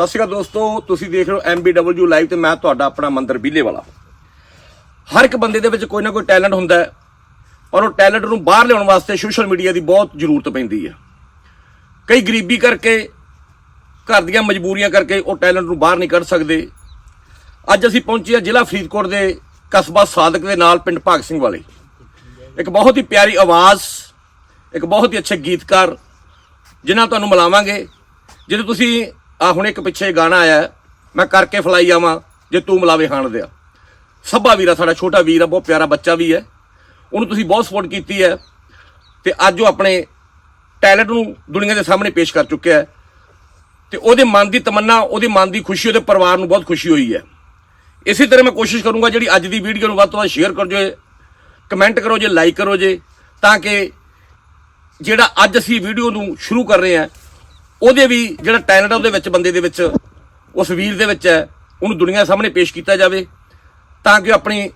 ਸਤਿ ਸ਼੍ਰੀ ਅਕਾਲ ਦੋਸਤੋ, ਤੁਸੀਂ ਦੇਖ ਰਹੇ ਹੋ MBW ਲਾਈਵ ਤੇ ਮੈਂ ਤੁਹਾਡਾ ਆਪਣਾ ਮੰਦਰ ਬੀਲੇ ਵਾਲਾ। ਹਰ ਇੱਕ ਬੰਦੇ ਦੇ ਵਿੱਚ ਕੋਈ ਨਾ ਕੋਈ ਟੈਲੈਂਟ ਹੁੰਦਾ ਹੈ ਔਰ ਉਹ ਟੈਲੈਂਟ ਨੂੰ ਬਾਹਰ ਲਿਆਉਣ ਵਾਸਤੇ ਸੋਸ਼ਲ ਮੀਡੀਆ ਦੀ ਬਹੁਤ ਜ਼ਰੂਰਤ ਪੈਂਦੀ ਹੈ। ਕਈ ਗਰੀਬੀ ਕਰਕੇ, ਘਰ ਦੀਆਂ ਮਜਬੂਰੀਆਂ ਕਰਕੇ ਉਹ ਟੈਲੈਂਟ ਨੂੰ ਬਾਹਰ ਨਹੀਂ ਕੱਢ ਸਕਦੇ। ਅੱਜ ਅਸੀਂ ਪਹੁੰਚੇ ਹਾਂ ਜ਼ਿਲ੍ਹਾ ਫਰੀਦਕੋਟ ਦੇ ਕਸਬਾ ਸਾਦਕ ਦੇ ਨਾਲ ਪਿੰਡ ਭਾਗ ਸਿੰਘ ਵਾਲੇ। ਇੱਕ ਬਹੁਤ ਹੀ ਪਿਆਰੀ ਆਵਾਜ਼, ਇੱਕ ਬਹੁਤ ਹੀ ਅੱਛੇ ਗੀਤਕਾਰ, ਜਿਨ੍ਹਾਂ ਤੁਹਾਨੂੰ ਮਿਲਾਵਾਂਗੇ। ਜਦੋਂ ਤੁਸੀਂ ਆ ਹੁਣ ਇੱਕ ਪਿੱਛੇ ਗਾਣਾ ਆਇਆ ਮੈਂ ਕਰਕੇ ਫਲਾਈ ਆਵਾਂ, ਜੇ ਤੂੰ ਮਿਲਾਵੇ ਹਾਣ ਦਿਆ। ਸੱਭਾ ਵੀਰਾ ਸਾਡਾ ਛੋਟਾ ਵੀਰ ਆ, ਬਹੁਤ ਪਿਆਰਾ ਬੱਚਾ ਵੀ ਹੈ। ਉਹਨੂੰ ਤੁਸੀਂ ਬਹੁਤ ਸਪੋਰਟ ਕੀਤੀ ਹੈ ਤੇ ਅੱਜ ਉਹ ਆਪਣੇ ਟੈਲੈਂਟ ਨੂੰ ਦੁਨੀਆ ਦੇ ਸਾਹਮਣੇ ਪੇਸ਼ ਕਰ ਚੁੱਕਿਆ ਹੈ। ਤੇ ਉਹਦੇ ਮਨ ਦੀ ਤਮੰਨਾ, ਉਹਦੇ ਮਨ ਦੀ ਖੁਸ਼ੀ, ਉਹਦੇ ਪਰਿਵਾਰ ਨੂੰ ਬਹੁਤ ਖੁਸ਼ੀ ਹੋਈ ਹੈ। ਇਸੇ ਤਰ੍ਹਾਂ ਮੈਂ ਕੋਸ਼ਿਸ਼ ਕਰੂੰਗਾ ਜਿਹੜੀ ਅੱਜ ਦੀ ਵੀਡੀਓ ਨੂੰ ਵੱਧ ਤੋਂ ਵੱਧ ਸ਼ੇਅਰ ਕਰ ਜੇ ਕਮੈਂਟ ਕਰੋ ਜੇ ਲਾਈਕ ਕਰੋ ਜੇ, ਤਾਂ ਕਿ ਜਿਹੜਾ ਅੱਜ ਅਸੀਂ ਵੀਡੀਓ ਨੂੰ ਸ਼ੁਰੂ ਕਰ ਰਹੇ ਹਾਂ ਉਹਦੇ ਵੀ ਜਿਹੜਾ ਟੈਲੈਂਟ ਉਹਦੇ ਵਿੱਚ ਬੰਦੇ ਦੇ ਵਿੱਚ ਉਸ ਵੀਰ ਦੇ ਵਿੱਚ ਹੈ ਉਹਨੂੰ ਦੁਨੀਆ ਸਾਹਮਣੇ ਪੇਸ਼ ਕੀਤਾ ਜਾਵੇ ਤਾਂ ਕਿ ਆਪਣੀ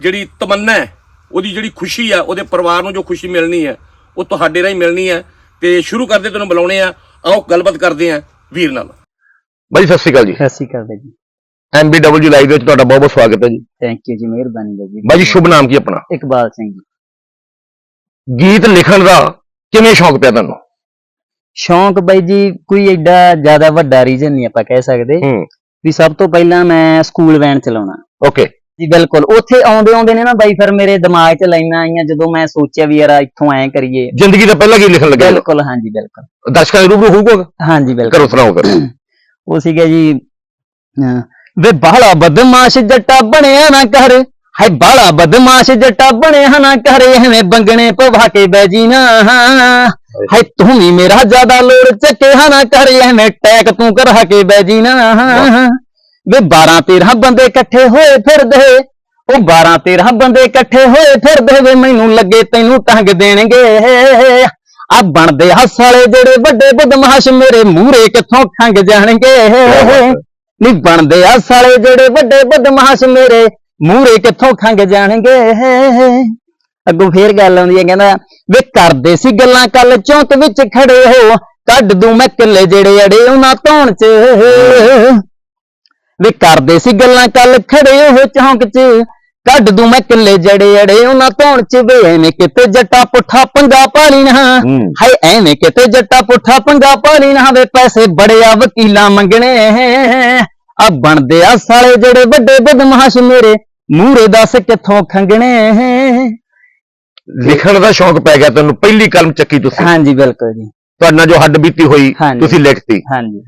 ਜਿਹੜੀ ਤਮੰਨਾ ਹੈ ਉਹਦੀ ਜਿਹੜੀ ਖੁਸ਼ੀ ਆ ਉਹਦੇ ਪਰਿਵਾਰ ਨੂੰ ਜੋ ਖੁਸ਼ੀ ਮਿਲਣੀ ਹੈ ਉਹ ਤੁਹਾਡੇ ਰਾਹੀਂ ਮਿਲਣੀ ਹੈ ਤੇ ਸ਼ੁਰੂ ਕਰਦੇ ਤੈਨੂੰ ਬੁਲਾਉਣੇ ਆ ਆਓ ਗੱਲਬਾਤ ਕਰਦੇ ਆ ਵੀਰ ਨਾਲ। ਬਾਈ ਸਤਿ ਸ਼੍ਰੀ ਅਕਾਲ ਜੀ। ਸਤਿ ਸ਼੍ਰੀ ਅਕਾਲ ਜੀ। MBW ਲਾਈਵ ਵਿੱਚ ਤੁਹਾਡਾ ਬਹੁਤ ਬਹੁਤ ਸਵਾਗਤ ਹੈ ਜੀ। ਥੈਂਕ ਯੂ ਜੀ ਮਿਹਰਬਾਨੀ ਬਾਈ ਜੀ। ਬਾਈ ਜੀ ਸ਼ੁਭ ਨਾਮ ਕੀ ਆਪਣਾ? ਇਕਬਾਲ ਸਿੰਘ ਜੀ। ਗੀਤ ਲਿਖਣ ਦਾ ਕਿਵੇਂ ਸ਼ੌਂਕ ਪਿਆ ਤੁਹਾਨੂੰ? ਸ਼ੌਂਕ ਬਾਈ ਜੀ ਕੋਈ ਐਡਾ ਜ਼ਿਆਦਾ ਵੱਡਾ ਰੀਜ਼ਨ ਨਹੀਂ ਆਪਾਂ ਕਹਿ ਸਕਦੇ ਹੂੰ। ਵੀ ਸਭ ਤੋਂ ਪਹਿਲਾਂ ਮੈਂ ਸਕੂਲ ਵੈਨ ਚਲਾਉਣਾ। ਓਕੇ ਜੀ ਬਿਲਕੁਲ। ਉੱਥੇ ਆਉਂਦੇ ਆਉਂਦੇ ਨੇ ਨਾ ਬਾਈ ਫਿਰ ਮੇਰੇ ਦਿਮਾਗ 'ਚ ਲਾਈਨਾਂ ਆਈਆਂ ਜਦੋਂ ਮੈਂ ਸੋਚਿਆ ਵੀ ਯਾਰ ਇੱਥੋਂ ਐਂ ਕਰੀਏ। ਜ਼ਿੰਦਗੀ ਦਾ ਪਹਿਲਾ ਗੀਤ ਲਿਖਣ ਲੱਗੇ ਬਿਲਕੁਲ ਹਾਂਜੀ ਬਿਲਕੁਲ। ਦਰਸ਼ਕਾਂ ਦੇ ਰੂਬਰੂ ਹੋਊਗਾ ਹਾਂਜੀ ਬਿਲਕੁਲ। ਕਰੋ ਸੁਣਾਓ ਫਿਰ। ਉਹ ਸੀਗਾ ਜੀ ਵੇ ਬਾਹਲਾ ਬਦਮਾਸ਼ ਜੱਟਾ ਬਣਿਆ ਨਾ ਕਰ ਹਾਏ ਬਾਹਲਾ ਬਦਮਾਸ਼ ਜੱਟਾ ਬਣਿਆ ਨਾ ਕਰ ਐਵੇਂ ਬੰਗਣੇ ਪਵਾ ਕੇ ਬਹਿ ਜੀ ਨਾ ਹਾਏ ਤੂੰ ਵੀ ਮੇਰਾ ਜ਼ਿਆਦਾ ਲੋੜ ਚੱਕੇ ਨਾ ਕਰ ਐਵੇਂ ਟੈਕ ਤੂੰ ਕਰਾ ਕੇ ਬਹਿ ਜੀ ਨਾ ਵੇ 12 13 ਬੰਦੇ ਇਕੱਠੇ ਹੋਏ ਫਿਰਦੇ ਉਹ 12 13 ਬੰਦੇ ਇਕੱਠੇ ਹੋਏ ਫਿਰਦੇ ਵੇ ਮੈਨੂੰ ਲੱਗੇ ਤੈਨੂੰ ਟੰਗ ਦੇਣਗੇ। ਆ ਬਣਦੇ ਹੱਸ ਵਾਲੇ ਜਿਹੜੇ ਵੱਡੇ ਬਦਮਾਸ਼ ਮੇਰੇ ਮੂਹਰੇ ਕਿੱਥੋਂ ਖੰਗ ਜਾਣਗੇ? ਨਹੀਂ ਬਣਦੇ ਹੱਸ ਵਾਲੇ ਜਿਹੜੇ ਵੱਡੇ ਬਦਮਾਸ਼ ਮੇਰੇ ਮੂਹਰੇ ਕਿੱਥੋਂ ਖੰਗ ਜਾਣਗੇ? ਅੱਗੋਂ ਫੇਰ ਗੱਲ ਆਉਂਦੀ ਹੈ ਕਹਿੰਦਾ ਵੇ ਕਰਦੇ ਸੀ ਗੱਲਾਂ ਕੱਲ ਚੌਂਕ ਵਿੱਚ ਖੜੇ ਹੋ ਕੱਢ ਦੂੰ ਮੈਂ ਕਿੱਲੇ ਜਿਹੜੇ ਅੜੇ ਉਹਨਾਂ ਧੌਣ 'ਚ। ਵੇ ਕਰਦੇ ਸੀ ਗੱਲਾਂ ਕੱਲ ਖੜੇ ਹੋ ਚੌਂਕ 'ਚ ਕੱਢ ਦੂੰ ਮੈਂ ਕਿੱਲੇ ਜੜੇ ਅੜੇ ਉਹਨਾਂ ਧੌਣ 'ਚ। ਵੇ ਐਵੇਂ ਕਿਤੇ ਜੱਟਾ ਪੁੱਠਾ ਪੰਗਾ ਪਾਲੀ ਨਾ। ਹਾਏ ਐਵੇਂ ਕਿਤੇ ਜੱਟਾ ਪੁੱਠਾ ਪੰਗਾ ਪਾਲੀ ਨਾ ਵੇ ਪੈਸੇ ਬੜੇ ਆ ਵਕੀਲਾਂ ਮੰਗਣੇ। ਆ ਬਣਦੇ ਆ ਸਾਲੇ ਜਿਹੜੇ ਵੱਡੇ ਬਦਮਾਸ਼ ਮੇਰੇ ਮੂਹਰੇ ਦੱਸ ਕਿੱਥੋਂ ਖੰਗਣੇ ਲਿਖਣ ਦਾ ਸ਼ੌਂਕ ਪੈ ਗਿਆ ਤੈਨੂੰ ਪਹਿਲੀ ਕਲਮ ਚੱਕੀ ਤੁਸੀਂ। ਹਾਂਜੀ ਬਿਲਕੁਲ ਜੀ। ਤੁਹਾਡੇ ਨਾਲ ਜੋ ਹੱਡ ਬੀਤੀ ਹੋਈ ਹਾਂਜੀ। ਤੁਸੀਂ ਲਿਖਤੀ। ਹਾਂਜੀ।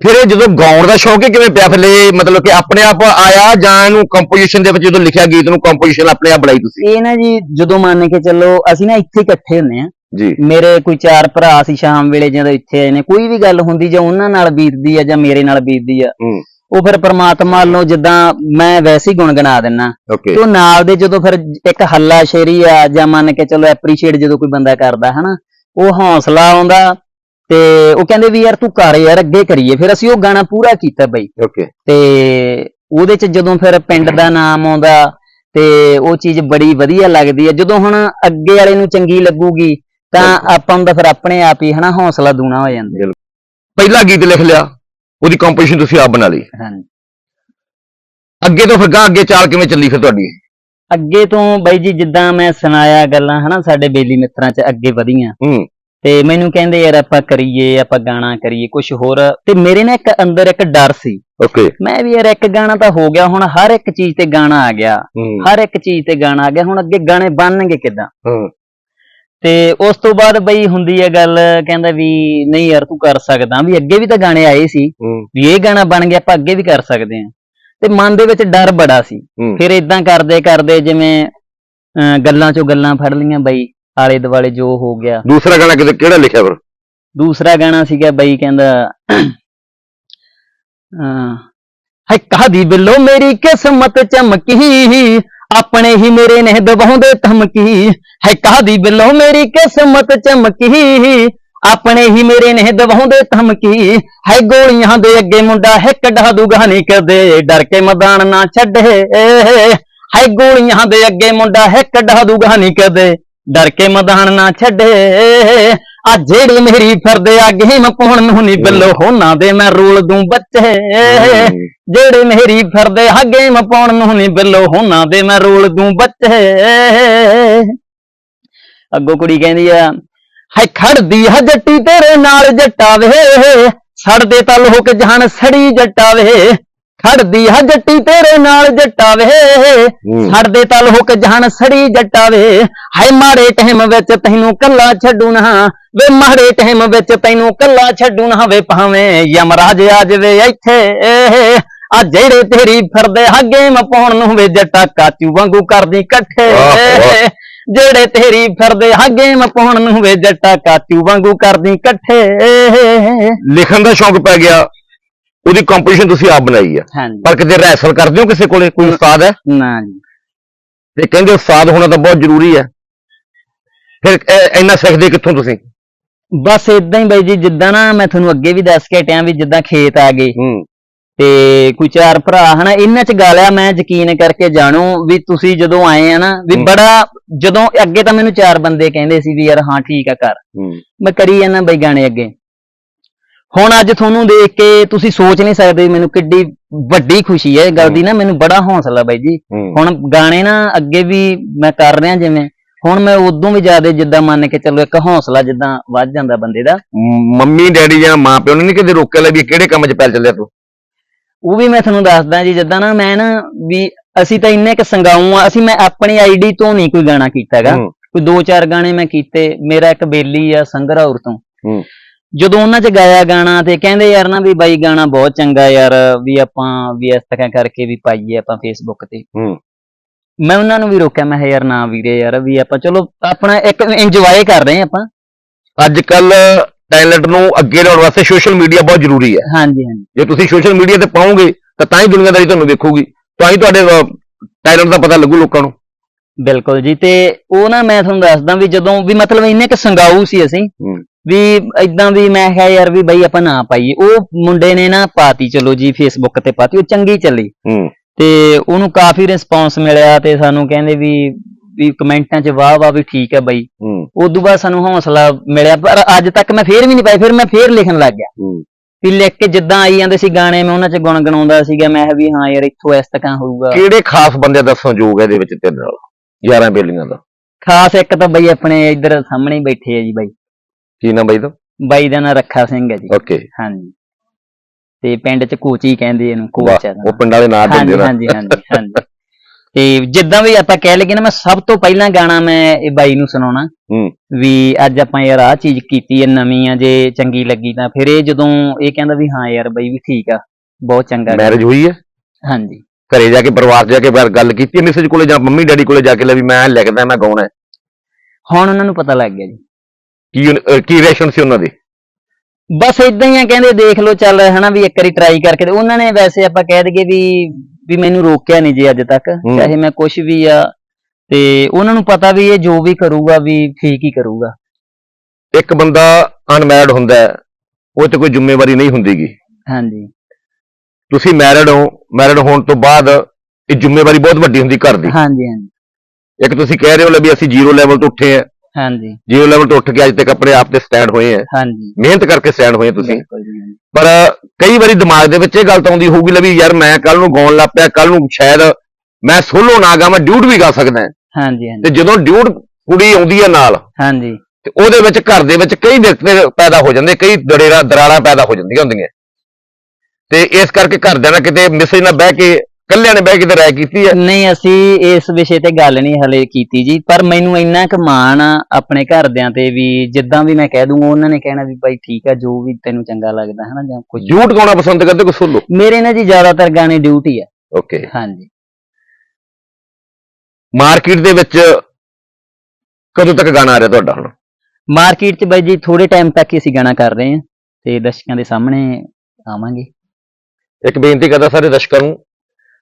ਫਿਰ ਇਹ ਜਦੋਂ ਗਾਉਣ ਦਾ ਸ਼ੌਂਕ ਹੀ ਕਿਵੇਂ ਪਿਆ ਫਿਰ ਇਹ ਮਤਲਬ ਕਿ ਆਪਣੇ ਆਪ ਆਇਆ ਜਾਂ ਇਹਨੂੰ ਕੰਪੋਜੀਸ਼ਨ ਦੇ ਵਿੱਚ ਜਦੋਂ ਲਿਖਿਆ ਗੀਤ ਨੂੰ ਕੰਪੋਜੀਸ਼ਨ ਆਪਣੇ ਆਪ ਬਣਾਈ ਤੁਸੀਂ? ਇਹ ਨਾ ਜੀ ਜਦੋਂ ਮੰਨ ਕੇ ਚੱਲੋ ਅਸੀਂ ਨਾ ਇੱਥੇ ਇਕੱਠੇ ਹੁੰਨੇ ਆ ਜੀ। ਮੇਰੇ ਕੋਈ ਚਾਰ ਭਰਾ ਸੀ ਸ਼ਾਮ ਵੇਲੇ ਜਦੋਂ ਇੱਥੇ ਆਏ ਨੇ ਕੋਈ ਵੀ ਗੱਲ ਹੁੰਦੀ ਜਾਂ ਉਹਨਾਂ ਨਾਲ ਬੀਤਦੀ ਆ ਜਾਂ ਮੇਰੇ ਨਾਲ ਬੀਤਦੀ ਆ ਹੂੰ। ਉਹ ਫਿਰ ਪ੍ਰਮਾਤਮਾ ਵੱਲੋਂ ਜਿੱਦਾਂ ਮੈਂ ਵੈਸੇ ਹੀ ਗੁਣਗੁਣਾ ਦਿੰਨਾ। ਓਕੇ ਤੇ ਨਾਲ ਦੇ ਜਦੋਂ ਫਿਰ ਇੱਕ ਹੱਲਾ ਸ਼ੇਰੀ ਆ ਜਾਂ ਮੰਨ ਕੇ ਚਲੋ ਐਪਰੀਸ਼ੀਏਟ ਜਦੋਂ ਕੋਈ ਬੰਦਾ ਕਰਦਾ ਹਨਾ ਉਹ ਹੌਸਲਾ ਆਉਂਦਾ ਤੇ ਉਹ ਕਹਿੰਦੇ ਵੀ ਯਾਰ ਤੂੰ ਕਰ ਯਾਰ ਅੱਗੇ ਕਰੀਏ। ਫਿਰ ਅਸੀਂ ਉਹ ਗਾਣਾ ਪੂਰਾ ਕੀਤਾ ਬਈ। ਓਕੇ ਤੇ ਉਹਦੇ ਚ ਜਦੋਂ ਫਿਰ ਪਿੰਡ ਦਾ ਨਾਮ ਆਉਂਦਾ ਤੇ ਉਹ ਚੀਜ਼ ਬੜੀ ਵਧੀਆ ਲੱਗਦੀ ਹੈ ਜਦੋਂ ਹੁਣ ਅੱਗੇ ਵਾਲੇ ਨੂੰ ਚੰਗੀ ਲੱਗੂਗੀ ਤਾਂ। ਆਪਾਂ ਨੂੰ ਤਾਂ ਫਿਰ ਆਪਣੇ ਆਪ ਹੀ ਹਨਾ ਹੌਸਲਾ ਦੂਣਾ ਹੋ ਜਾਂਦਾ। ਪਹਿਲਾ ਗੀਤ ਲਿਖ ਲਿਆ। ਉਹਦੀ ਕੰਪੋਜੀਸ਼ਨ ਤੁਸੀਂ ਆਪ ਬਣਾ ਲਈ। ਹਾਂਜੀ। ਅੱਗੇ ਤੋਂ ਫਿਰ ਗਾਂ ਅੱਗੇ ਚਾਲ ਕਿਵੇਂ ਚੱਲੀ ਫਿਰ ਤੁਹਾਡੀ? ਅੱਗੇ ਤੋਂ ਬਾਈ ਜੀ ਜਿੱਦਾਂ ਮੈਂ ਸੁਣਾਇਆ ਗੱਲਾਂ ਹਨਾ ਸਾਡੇ ਬੇਲੀ ਮਿੱਤਰਾਂ ਚ ਅੱਗੇ ਵਧੀਆਂ। ਹੂੰ। ਤੇ ਮੈਨੂੰ ਕਹਿੰਦੇ ਯਾਰ ਆਪਾਂ ਕਰੀਏ ਆਪਾਂ ਗਾਣਾ ਕਰੀਏ ਕੁਝ ਹੋਰ। ਤੇ ਮੇਰੇ ਨਾਲ ਇੱਕ ਅੰਦਰ ਇੱਕ ਡਰ ਸੀ। ਓਕੇ। ਮੈਂ ਵੀ ਯਾਰ ਇੱਕ ਗਾਣਾ ਤਾਂ ਹੋ ਗਿਆ ਹੁਣ ਹਰ ਇੱਕ ਚੀਜ਼ ਤੇ ਗਾਣਾ ਆ ਗਿਆ। ਹਰ ਇੱਕ ਚੀਜ਼ ਤੇ ਗਾਣਾ ਆ ਗਿਆ ਹੁਣ ਅੱਗੇ ਗਾਣੇ ਬਣਨਗੇ ਕਿਦਾਂ? ਹੂੰ। ਤੇ ਉਸ ਤੋਂ ਬਾਅਦ ਬਈ ਹੁੰਦੀ ਹੈ ਗੱਲ ਕਹਿੰਦਾ ਵੀ ਨਹੀਂ ਯਾਰ ਤੂੰ ਕਰ ਸਕਦਾ ਵੀ ਅੱਗੇ ਵੀ ਤਾਂ ਗਾਣੇ ਆਏ ਸੀ ਹੂੰ। ਵੀ ਇਹ ਗਾਣਾ ਬਣ ਗਿਆ ਆਪਾਂ ਅੱਗੇ ਵੀ ਕਰ ਸਕਦੇ ਹਾਂ। ਤੇ ਮਨ ਦੇ ਵਿੱਚ ਡਰ ਬੜਾ ਸੀ। ਹੂੰ। ਫਿਰ ਇਦਾਂ ਕਰਦੇ ਕਰਦੇ ਜਿਵੇਂ ਗੱਲਾਂ ਚੋਂ ਗੱਲਾਂ ਫੜ ਲਈਆਂ ਬਈ ਆਲੇ ਦੁਆਲੇ ਜੋ ਹੋ ਗਿਆ। ਦੂਸਰਾ ਗਾਣਾ ਕਿਤੇ ਕਿਹੜਾ ਲਿਖਿਆ ਫਿਰ? ਦੂਸਰਾ ਗਾਣਾ ਸੀਗਾ ਬਈ ਕਹਿੰਦਾ ਅਹ, ਹੈ ਕਾਦੀ ਬਿੱਲੋ ਮੇਰੀ ਕਿਸਮਤ ਚਮਕੀ। ਆਪਣੇ ਹੀ ਮੇਰੇ ਨੇ ਦਬਾਉਂਦੇ ਧਮਕੀ। ਹੈ ਕਾਦੀ ਬਿੱਲੋ ਮੇਰੀ ਕਿਸਮਤ ਚਮਕੀ? ਆਪਣੇ ਹੀ ਮੇਰੇ ਨੇ ਦਬਾਉਂਦੇ ਧਮਕੀ। ਹੈ ਗੋਲੀਆਂ ਦੇ ਅੱਗੇ ਮੁੰਡਾ ਹੈ ਕਢਾ ਦੂਗਾ ਨਹੀਂ ਕਦੇ ਡਰ ਕੇ ਮੈਦਾਨ ਨਾ ਛੱਡੇ। ਹੈ ਗੋਲੀਆਂ ਦੇ ਅੱਗੇ ਮੁੰਡਾ ਹੈ ਕਢਾ ਦੂਗਾ ਨਹੀਂ ਕਦੇ ਡਰ ਕੇ ਮੈਦਾਨ ਨਾ ਛੱਡੇ। ਆ ਜਿਹੜੇ ਮੇਰੀ ਫਿਰਦੇ ਆ ਗੇਮ ਪਾਉਣ ਨੂੰ ਨਹੀਂ ਬਿੱਲੋ ਹੋਣਾ ਦੇ, ਮੈਂ ਰੋਲ ਦੂੰ ਬੱਚੇ। ਜਿਹੜੇ ਮੇਰੀ ਫਿਰਦੇ ਆ ਗੇਮ ਪਾਉਣ ਨੂੰ ਨਹੀਂ ਬਿੱਲੋ ਹੋਣਾ ਦੇ, ਮੈਂ ਰੋਲ ਦੂੰ ਬੱਚੇ। ਅੱਗੋਂ ਕੁੜੀ ਕਹਿੰਦੀ ਆ, ਹਾਏ ਖੜਦੀ ਆ ਜੱਟੀ ਤੇਰੇ ਨਾਲ ਜੱਟਾ ਵੇ, ਸੜਦੇ ਤਲ ਹੋ ਕੇ ਜਹਾਨ ਸੜੀ ਜੱਟਾ ਵੇ। ਖੜਦੀ ਆ ਜੱਟੀ ਤੇਰੇ ਨਾਲ ਜੱਟਾ ਵੇ। ਸੜਦੇ ਤਲ ਹੋ ਕੇ ਜਹਾਨ ਸੜੀ ਜੱਟਾ ਵੇ। ਹਾਏ ਮਾੜੇ ਟਾਈਮ ਵਿੱਚ ਤੈਨੂੰ ਕੱਲਾ ਛੱਡੂ ਨਾ ਵੇ ਮਾੜੇ ਟਾਈਮ ਵਿੱਚ ਤੈਨੂੰ ਕੱਲਾ ਛੱਡੂ ਨਾ ਵੇ ਭਾਵੇਂ ਯਮਰਾਜ ਆ ਜਾਵੇ ਇੱਥੇ। ਆ ਜਿਹੜੇ ਤੇਰੀ ਫਿਰਦੇ ਹਾਗੇ ਪਾਉਣ ਨੂੰ ਵੇ ਜੱਟਾ ਕਾਚੂ ਵਾਂਗੂ ਕਰਦੀ ਇਕੱਠੇ। ਜਿਹੜੇ ਤੇਰੀ ਫਿਰਦੇ ਹਾਗੇ ਪਾਉਣ ਨੂੰ ਵੇ ਜੱਟਾ ਕਾਚੂ ਵਾਂਗੂ ਕਰਦੀ ਇਕੱਠੇ। ਲਿਖਣ ਦਾ ਸ਼ੌਂਕ ਪੈ ਗਿਆ। ਉਹਦੀ ਕੰਪੋਜੀਸ਼ਨ ਤੁਸੀਂ ਆਪ ਬਣਾਈ ਆ। ਹਾਂਜੀ। ਪਰ ਕਿਤੇ ਰੈਸਲ ਕਰਦੇ ਹੋ ਕਿਸੇ ਕੋਲੇ? ਕੋਈ ਉਸਤਾਦ ਹੈ? ਨਾ ਜੀ। ਤੇ ਕਹਿੰਦੇ ਉਸਤਾਦ ਹੋਣਾ ਤਾਂ ਬਹੁਤ ਜ਼ਰੂਰੀ ਹੈ। ਫਿਰ ਇਹ- ਇੰਨਾ ਸਿੱਖਦੇ ਕਿੱਥੋਂ ਤੁਸੀਂ? ਬਸ ਇਦਾਂ ਹੀ ਬਾਈ ਜੀ ਜਿੱਦਾਂ ਨਾ ਮੈਂ ਤੁਹਾਨੂੰ ਅੱਗੇ ਵੀ ਦੱਸ ਕੇ ਹਟਿਆ ਵੀ ਜਿੱਦਾਂ ਖੇਤ ਆ ਗਏ। ਹੂੰ। ਤੇ ਕੋਈ ਚਾਰ ਭਰਾ ਹਨਾ ਇਹਨਾਂ ਚ ਗਾਲਿਆ ਮੈਂ ਯਕੀਨ ਕਰਕੇ ਜਾਣੂ ਵੀ ਤੁਸੀਂ ਜਦੋਂ ਆਏ ਆ ਨਾ ਵੀ ਹੂੰ। ਬੜਾ ਜਦੋਂ ਅੱਗੇ ਤਾਂ ਮੈਨੂੰ ਚਾਰ ਬੰਦੇ ਕਹਿੰਦੇ ਸੀ ਵੀ ਯਾਰ ਹਾਂ ਠੀਕ ਆ ਕਰ। ਹੂੰ। ਮੈਂ ਕਰੀ ਜਾਂਦਾ ਬਈ ਗਾਣੇ ਅੱਗੇ। ਹੁਣ ਅੱਜ ਤੁਹਾਨੂੰ ਦੇਖ ਕੇ ਤੁਸੀਂ ਸੋਚ ਨਹੀਂ ਸਕਦੇ ਮੈਨੂੰ ਕਿੱਡੀ ਵੱਡੀ ਖੁਸ਼ੀ ਹੈ। ਇਹ ਗੱਲ ਦੀ ਨਾ ਮੈਨੂੰ ਬੜਾ ਹੌਸਲਾ ਬਾਈ ਜੀ। ਹੂੰ। ਹੁਣ ਗਾਣੇ ਨਾ ਅੱਗੇ ਵੀ ਮੈਂ ਕਰ ਰਿਹਾ ਜਿਵੇਂ। ਹੁਣ ਮੈਂ ਉਦੋਂ ਵੀ ਜ਼ਿਆਦਾ ਜਿੱਦਾਂ ਮੰਨ ਕੇ ਚੱਲੋ ਇੱਕ ਹੌਸਲਾ ਜਿੱਦਾਂ ਵੱਧ ਜਾਂਦਾ ਬੰਦੇ ਦਾ। ਮ- ਮੰਮੀ ਡੈਡੀ ਜਾਂ ਮਾਂ ਪਿਓ ਨੇ ਨਹੀਂ ਕਦੇ ਰੋਕਿਆ ਲੈ ਵੀ ਇਹ ਕਿਹੜੇ ਕੰਮ 'ਚ ਪੈਰ ਚੱਲਿਆ ਤੂੰ? ਉਹ ਵੀ ਮੈਂ ਤੁਹਾਨੂੰ ਦੱਸਦਾ ਜੀ ਜਿੱਦਾਂ ਨਾ ਮੈਂ ਨਾ ਵੀ ਅਸੀਂ ਤਾਂ ਇੰਨੇ ਕ ਸੰਗਾਊ ਆ ਅਸੀਂ ਮੈਂ ਆਪਣੀ ਆਈਡੀ ਤੋਂ ਨਹੀਂ ਕੋਈ ਗਾਣਾ ਕੀਤਾਗਾ ਹੂੰ। ਕੋਈ ਦੋ ਚਾਰ ਗਾਣੇ ਮੈਂ ਕੀਤੇ ਮੇਰਾ ਇੱਕ ਬੇਲੀ ਆ ਸੰਗਰੌਰ ਤੋਂ। ਹੂੰ। ਜਦੋਂ ਉਹਨਾਂ 'ਚ ਗਾਇਆ ਗਾਣਾ ਤੇ ਕਹਿੰਦੇ ਯਾਰ ਨਾ ਵੀ ਬਾਈ ਗਾਣਾ ਬਹੁਤ ਚੰਗਾ ਯਾਰ ਵੀ ਆਪਾਂ ਵੀ ਇਸ ਤਰ੍ਹਾਂ ਕਰਕੇ ਵੀ ਪਾਈਏ ਆਪਾਂ ਫੇਸਬੁੱਕ ਤੇ। ਹੂੰ। ਮੈਂ ਉਹਨਾਂ ਨੂੰ ਵੀ ਰੋਕਿਆ ਮੈਂ ਕਿਹਾ ਯਾਰ ਨਾ ਵੀਰੇ ਯਾਰ ਵੀ ਆਪਾਂ ਚਲੋ ਆਪਣਾ ਇੱਕ ਇੰਜੋਏ ਕਰ ਰਹੇ ਆਪਾਂ। ਅੱਜ ਕੱਲ ਟੈਲੈਂਟ ਨੂੰ ਅੱਗੇ ਲਿਆਉਣ ਵਾਸਤੇ ਸੋਸ਼ਲ ਮੀਡੀਆ ਬਹੁਤ ਜ਼ਰੂਰੀ ਹੈ। ਹਾਂਜੀ ਹਾਂਜੀ। ਜੇ ਤੁਸੀਂ ਸੋਸ਼ਲ ਮੀਡੀਆ ਤੇ ਪਾਓਗੇ ਤਾਂ ਤਾਂ ਹੀ ਦੁਨੀਆਦਾਰੀ ਤੁਹਾਨੂੰ ਵੇਖੂਗੀ। ਤਾਂ ਹੀ ਤੁਹਾਡੇ ਟੈਲੈਂਟ ਦਾ ਪਤਾ ਲੱਗੂ ਲੋਕਾਂ ਨੂੰ। ਬਿਲਕੁਲ ਜੀ ਤੇ ਉਹ ਨਾ ਮੈਂ ਤੁਹਾਨੂੰ ਦੱਸਦਾ ਵੀ ਜਦੋਂ ਵੀ ਮਤਲਬ ਇੰਨੇ ਕ ਸੰਗਾਊ ਸੀ ਅਸੀਂ। ਵੀ ਇਦਾਂ ਵੀ ਮੈਂ ਕਿਹਾ ਯਾਰ ਵੀ ਬਈ ਆਪਾਂ ਨਾ ਪਾਈਏ। ਉਹ ਮੁੰਡੇ ਨੇ ਨਾ ਪਾਤੀ ਚਲੋ ਜੀ ਫੇਸਬੁੱਕ ਤੇ ਪਾਤੀ ਉਹ ਚੰਗੀ ਚੱਲੀ। ਹੂੰ। ਤੇ ਉਹਨੂੰ ਕਾਫੀ ਰਿਸਪੌਂਸ ਮਿਲਿਆ ਤੇ ਸਾਨੂੰ ਕਹਿੰਦੇ ਵੀ ਵੀ ਕਮੈਂਟਾਂ 'ਚ ਵਾਹ ਵਾਹ ਵੀ ਠੀਕ ਹੈ ਬਈ। ਹੂੰ। ਉਦੋਂ ਬਾਅਦ ਸਾਨੂੰ ਹੌਸਲਾ ਮਿਲਿਆ ਪਰ ਅੱਜ ਤੱਕ ਮੈਂ ਫੇਰ ਵੀ ਨਹੀਂ ਪਾਈ ਫਿਰ ਮੈਂ ਫੇਰ ਲਿਖਣ ਲੱਗ ਗਿਆ। ਹੂੰ। ਵੀ ਲਿਖ ਕੇ ਜਿੱਦਾਂ ਆਈ ਜਾਂਦੇ ਸੀ ਗਾਣੇ ਮੈਂ ਉਹਨਾਂ 'ਚ ਗੁਣਗੁਣਾਉਂਦਾ ਸੀਗਾ ਮੈਂ ਵੀ ਹਾਂ ਯਾਰ ਇੱਥੋਂ ਇਸ ਤੱਕ ਹੋਊਗਾ। ਕਿਹੜੇ ਖਾਸ ਬੰਦੇ ਦਾ ਸੰਯੋਗ ਹੈ ਇਹਦੇ ਵਿੱਚ ਤੇਰੇ ਨਾਲ? ਯਾਰਾਂ ਬੇਲੀਆਂ ਦਾ? ਖਾਸ ਇੱਕ ਤਾਂ ਬਈ ਆਪਣੇ ਇੱਧਰ ਸਾਹਮਣੇ ਬੈਠੇ ਆ ਜੀ ਬਾਈ। ਕੀ ਨਾਮ ਬਾਈ ਦਾ? ਬਾਈ ਦਾ ਨਾਂ ਰੱਖਾ ਸਿੰਘ ਹੈ ਜੀ। ਓਕੇ ਹਾਂਜੀ। ਤੇ ਪਿੰਡ 'ਚ ਕੋਚੀ ਕਹਿੰਦੇ ਇਹਨੂੰ ਕੋਚ ਹੈ ਉਹ ਪਿੰਡ ਵਾਲੇ ਨਾਂ ਦਿੰਦੇ ਨਾ। ਹਾਂਜੀ ਹਾਂਜੀ ਹਾਂਜੀ ਤੇ ਜਿੱਦਾਂ ਵੀ ਆਪਾਂ ਕਹਿ ਲਈਏ ਨਾ ਮੈਂ ਸਭ ਤੋਂ ਪਹਿਲਾਂ ਗਾਣਾ ਮੈਂ ਇਹ ਬਾਈ ਨੂੰ ਸੁਣਾਉਣਾ। ਹੂੰ। ਵੀ ਅੱਜ ਆਪਾਂ ਯਾਰ ਆਹ ਚੀਜ਼ ਕੀਤੀ ਹੈ ਨਵੀਂ ਆ ਜੇ ਚੰਗੀ ਲੱਗੀ ਤਾਂ ਫਿਰ ਇਹ ਜਦੋਂ ਇਹ ਕਹਿੰਦਾ ਵੀ ਹਾਂ ਯਾਰ ਬਾਈ ਵੀ ਠੀਕ ਆ ਬਹੁਤ ਚੰਗਾ। ਮੈਰਿਜ ਹੋਈ ਹੈ? ਹਾਂਜੀ। ਘਰੇ ਜਾ ਕੇ ਪਰਿਵਾਰ ਜਾ ਕੇ ਫਿਰ ਗੱਲ ਕੀਤੀ ਮਿਸਜ ਕੋਲੇ ਜਾਂ ਮੰਮੀ ਡੈਡੀ ਕੋਲੇ ਜਾ ਕੇ ਲੈ ਵੀ ਮੈਂ ਲਿਖਦਾ ਮੈਂ ਗਾਉਣਾ। ਹੁਣ ਉਹਨਾਂ ਨੂੰ ਪਤਾ ਲੱਗ ਗਿਆ ਜੀ। ਕੀ ਉਨ- ਅਹ ਕੀ ਰਿਐਕਸ਼ਨ ਸੀ ਉਹਨਾਂ ਦੇ? ਬਸ ਇਦਾਂ ਹੀ ਆ ਕਹਿੰਦੇ ਦੇਖ ਲਓ ਚੱਲ ਹਨਾ ਵੀ ਇੱਕ ਵਾਰੀ ਟਰਾਈ ਕਰਕੇ ਤੇ ਉਹਨਾਂ ਨੇ ਵੈਸੇ ਆਪਾਂ ਕਹਿ ਦਈਏ ਵੀ ਵੀ ਮੈਨੂੰ ਰੋਕਿਆ ਨਹੀਂ ਜੀ ਅੱਜ ਤੱਕ ਹੂੰ। ਚਾਹੇ ਮੈਂ ਕੁਝ ਵੀ ਆ ਤੇ ਉਹਨਾਂ ਨੂੰ ਪਤਾ ਵੀ ਇਹ ਜੋ ਵੀ ਕਰੂਗਾ ਵੀ ਠੀਕ ਹੀ ਕਰੂਗਾ। ਇੱਕ ਬੰਦਾ ਅਨਮੈਰਿਡ ਹੁੰਦਾ ਹੈ ਉਹ ਤੇ ਕੋਈ ਜ਼ਿੰਮੇਵਾਰੀ ਨਹੀਂ ਹੁੰਦੀਗੀ। ਹਾਂਜੀ। ਤੁਸੀਂ ਮੈਰਿਡ ਹੋ ਮੈਰਿਡ ਹੋਣ ਤੋਂ ਬਾਅਦ ਇਹ ਜ਼ਿੰਮੇਵਾਰੀ ਬਹੁਤ ਵੱਡੀ ਹੁੰਦੀ ਘਰ ਦੀ। ਹਾਂਜੀ ਹਾਂਜੀ। ਇੱਕ ਤੁਸੀਂ ਕਹਿ ਰਹੇ ਹੋ ਲੈ ਵੀ ਅਸੀਂ ਜ਼ੀਰੋ ਲੈਵਲ ਤੋਂ ਉੱਠੇ ਆ ਹਾਂਜੀ। ਜ਼ੀਰੋ ਲੈਵਲ ਤੋਂ ਉੱਠ ਕੇ ਅੱਜ ਤੱਕ ਆਪਣੇ ਆਪ ਤੇ ਸਟੈਂਡ ਹੋਏ ਆ ਹਾਂਜੀ। ਮਿਹਨਤ ਕਰਕੇ ਸਟੈਂਡ ਹੋਏ ਤੁਸੀਂ। ਬਿਲਕੁਲ ਜੀ, ਹਾਂਜੀ। ਪਰ ਕਈ ਵਾਰੀ ਦਿਮਾਗ ਦੇ ਵਿੱਚ ਇਹ ਗੱਲ ਤਾਂ ਆਉਂਦੀ ਹੋਊਗੀ ਲੈ ਵੀ ਯਾਰ ਮੈਂ ਕੱਲ ਨੂੰ ਗਾਉਣ ਲੱਗ ਪਿਆ ਕੱਲ ਨੂੰ ਸ਼ਾਇਦ ਮੈਂ ਸੋਲੋ ਨਾ ਗਾ ਮੈਂ ਡਿਊਟ ਵੀ ਗਾ ਸਕਦਾ ਹਾਂ। ਹਾਂਜੀ ਹਾਂਜੀ। ਤੇ ਜਦੋਂ ਡਿਊਟ ਕੁੜੀ ਆਉਂਦੀ ਹੈ ਨਾਲ ਹਾਂਜੀ। ਤੇ ਉਹਦੇ ਵਿੱਚ ਘਰ ਦੇ ਵਿੱਚ ਕਈ ਦਿੱਕਤਾਂ ਪੈਦਾ ਹੋ ਜਾਂਦੇ ਕਈ ਦੜੇਰਾ ਦਰਾਰਾਂ ਪੈਦਾ ਹੋ ਜਾਂਦੀਆਂ ਹੁੰਦੀਆਂ। ਤੇ ਇਸ ਕਰਕੇ ਘਰਦਿਆਂ ਨਾਲ ਕਿਤੇ ਮਿਸੇ ਨਾਲ ਬਹਿ ਕੇ ਕੱਲਿਆਂ ਨੇ ਬਹਿ ਕੇ ਤੇ ਰਾਇ ਕੀਤੀ ਹੈ। ਨਹੀਂ ਅਸੀਂ ਇਸ ਵਿਸ਼ੇ ਤੇ ਗੱਲ ਨਹੀਂ ਹਲੇ ਕੀਤੀ ਜੀ ਪਰ ਮੈਨੂੰ ਇੰਨਾ ਕੁ ਮਾਣ ਆ ਆਪਣੇ ਘਰਦਿਆਂ ਤੇ ਵੀ ਜਿੱਦਾਂ ਵੀ ਮੈਂ ਕਹਿ ਦੂੰਗਾ ਉਹਨਾਂ ਨੇ ਕਹਿਣਾ ਵੀ ਭਾਈ ਠੀਕ ਆ ਜੋ ਵੀ ਤੈਨੂੰ ਚੰਗਾ ਲੱਗਦਾ ਹੈ ਨਾ ਜਾਂ ਕੁਝ ਡਿਊਟ ਗਾਉਣਾ ਪਸੰਦ ਕਰਦੇ ਕੋਈ ਸੋਲੋ ਮੇਰੇ ਨਾਲ ਜੀ ਜ਼ਿਆਦਾਤਰ ਗਾਣੇ ਡਿਊਟੀ ਆ। ਓਕੇ ਹਾਂਜੀ। ਮਾਰਕੀਟ ਦੇ ਵਿੱਚ ਕਦੋਂ ਤੱਕ ਗਾਣਾ ਆ ਰਿਹਾ ਤੁਹਾਡਾ ਹੁਣ? ਮਾਰਕੀਟ 'ਚ ਬਾਈ ਜੀ ਥੋੜੇ ਟਾਈਮ ਤੱਕ ਹੀ ਅਸੀਂ ਗਾਣਾ ਕਰ ਰਹੇ ਹਾਂ ਤੇ ਦਰਸ਼ਕਾਂ ਦੇ ਸਾਹਮਣੇ ਆਵਾਂਗੇ। ਇੱਕ ਬੇਨਤੀ ਕਰਦਾ ਸਾਰੇ ਦਰਸ਼ਕਾਂ ਨੂੰ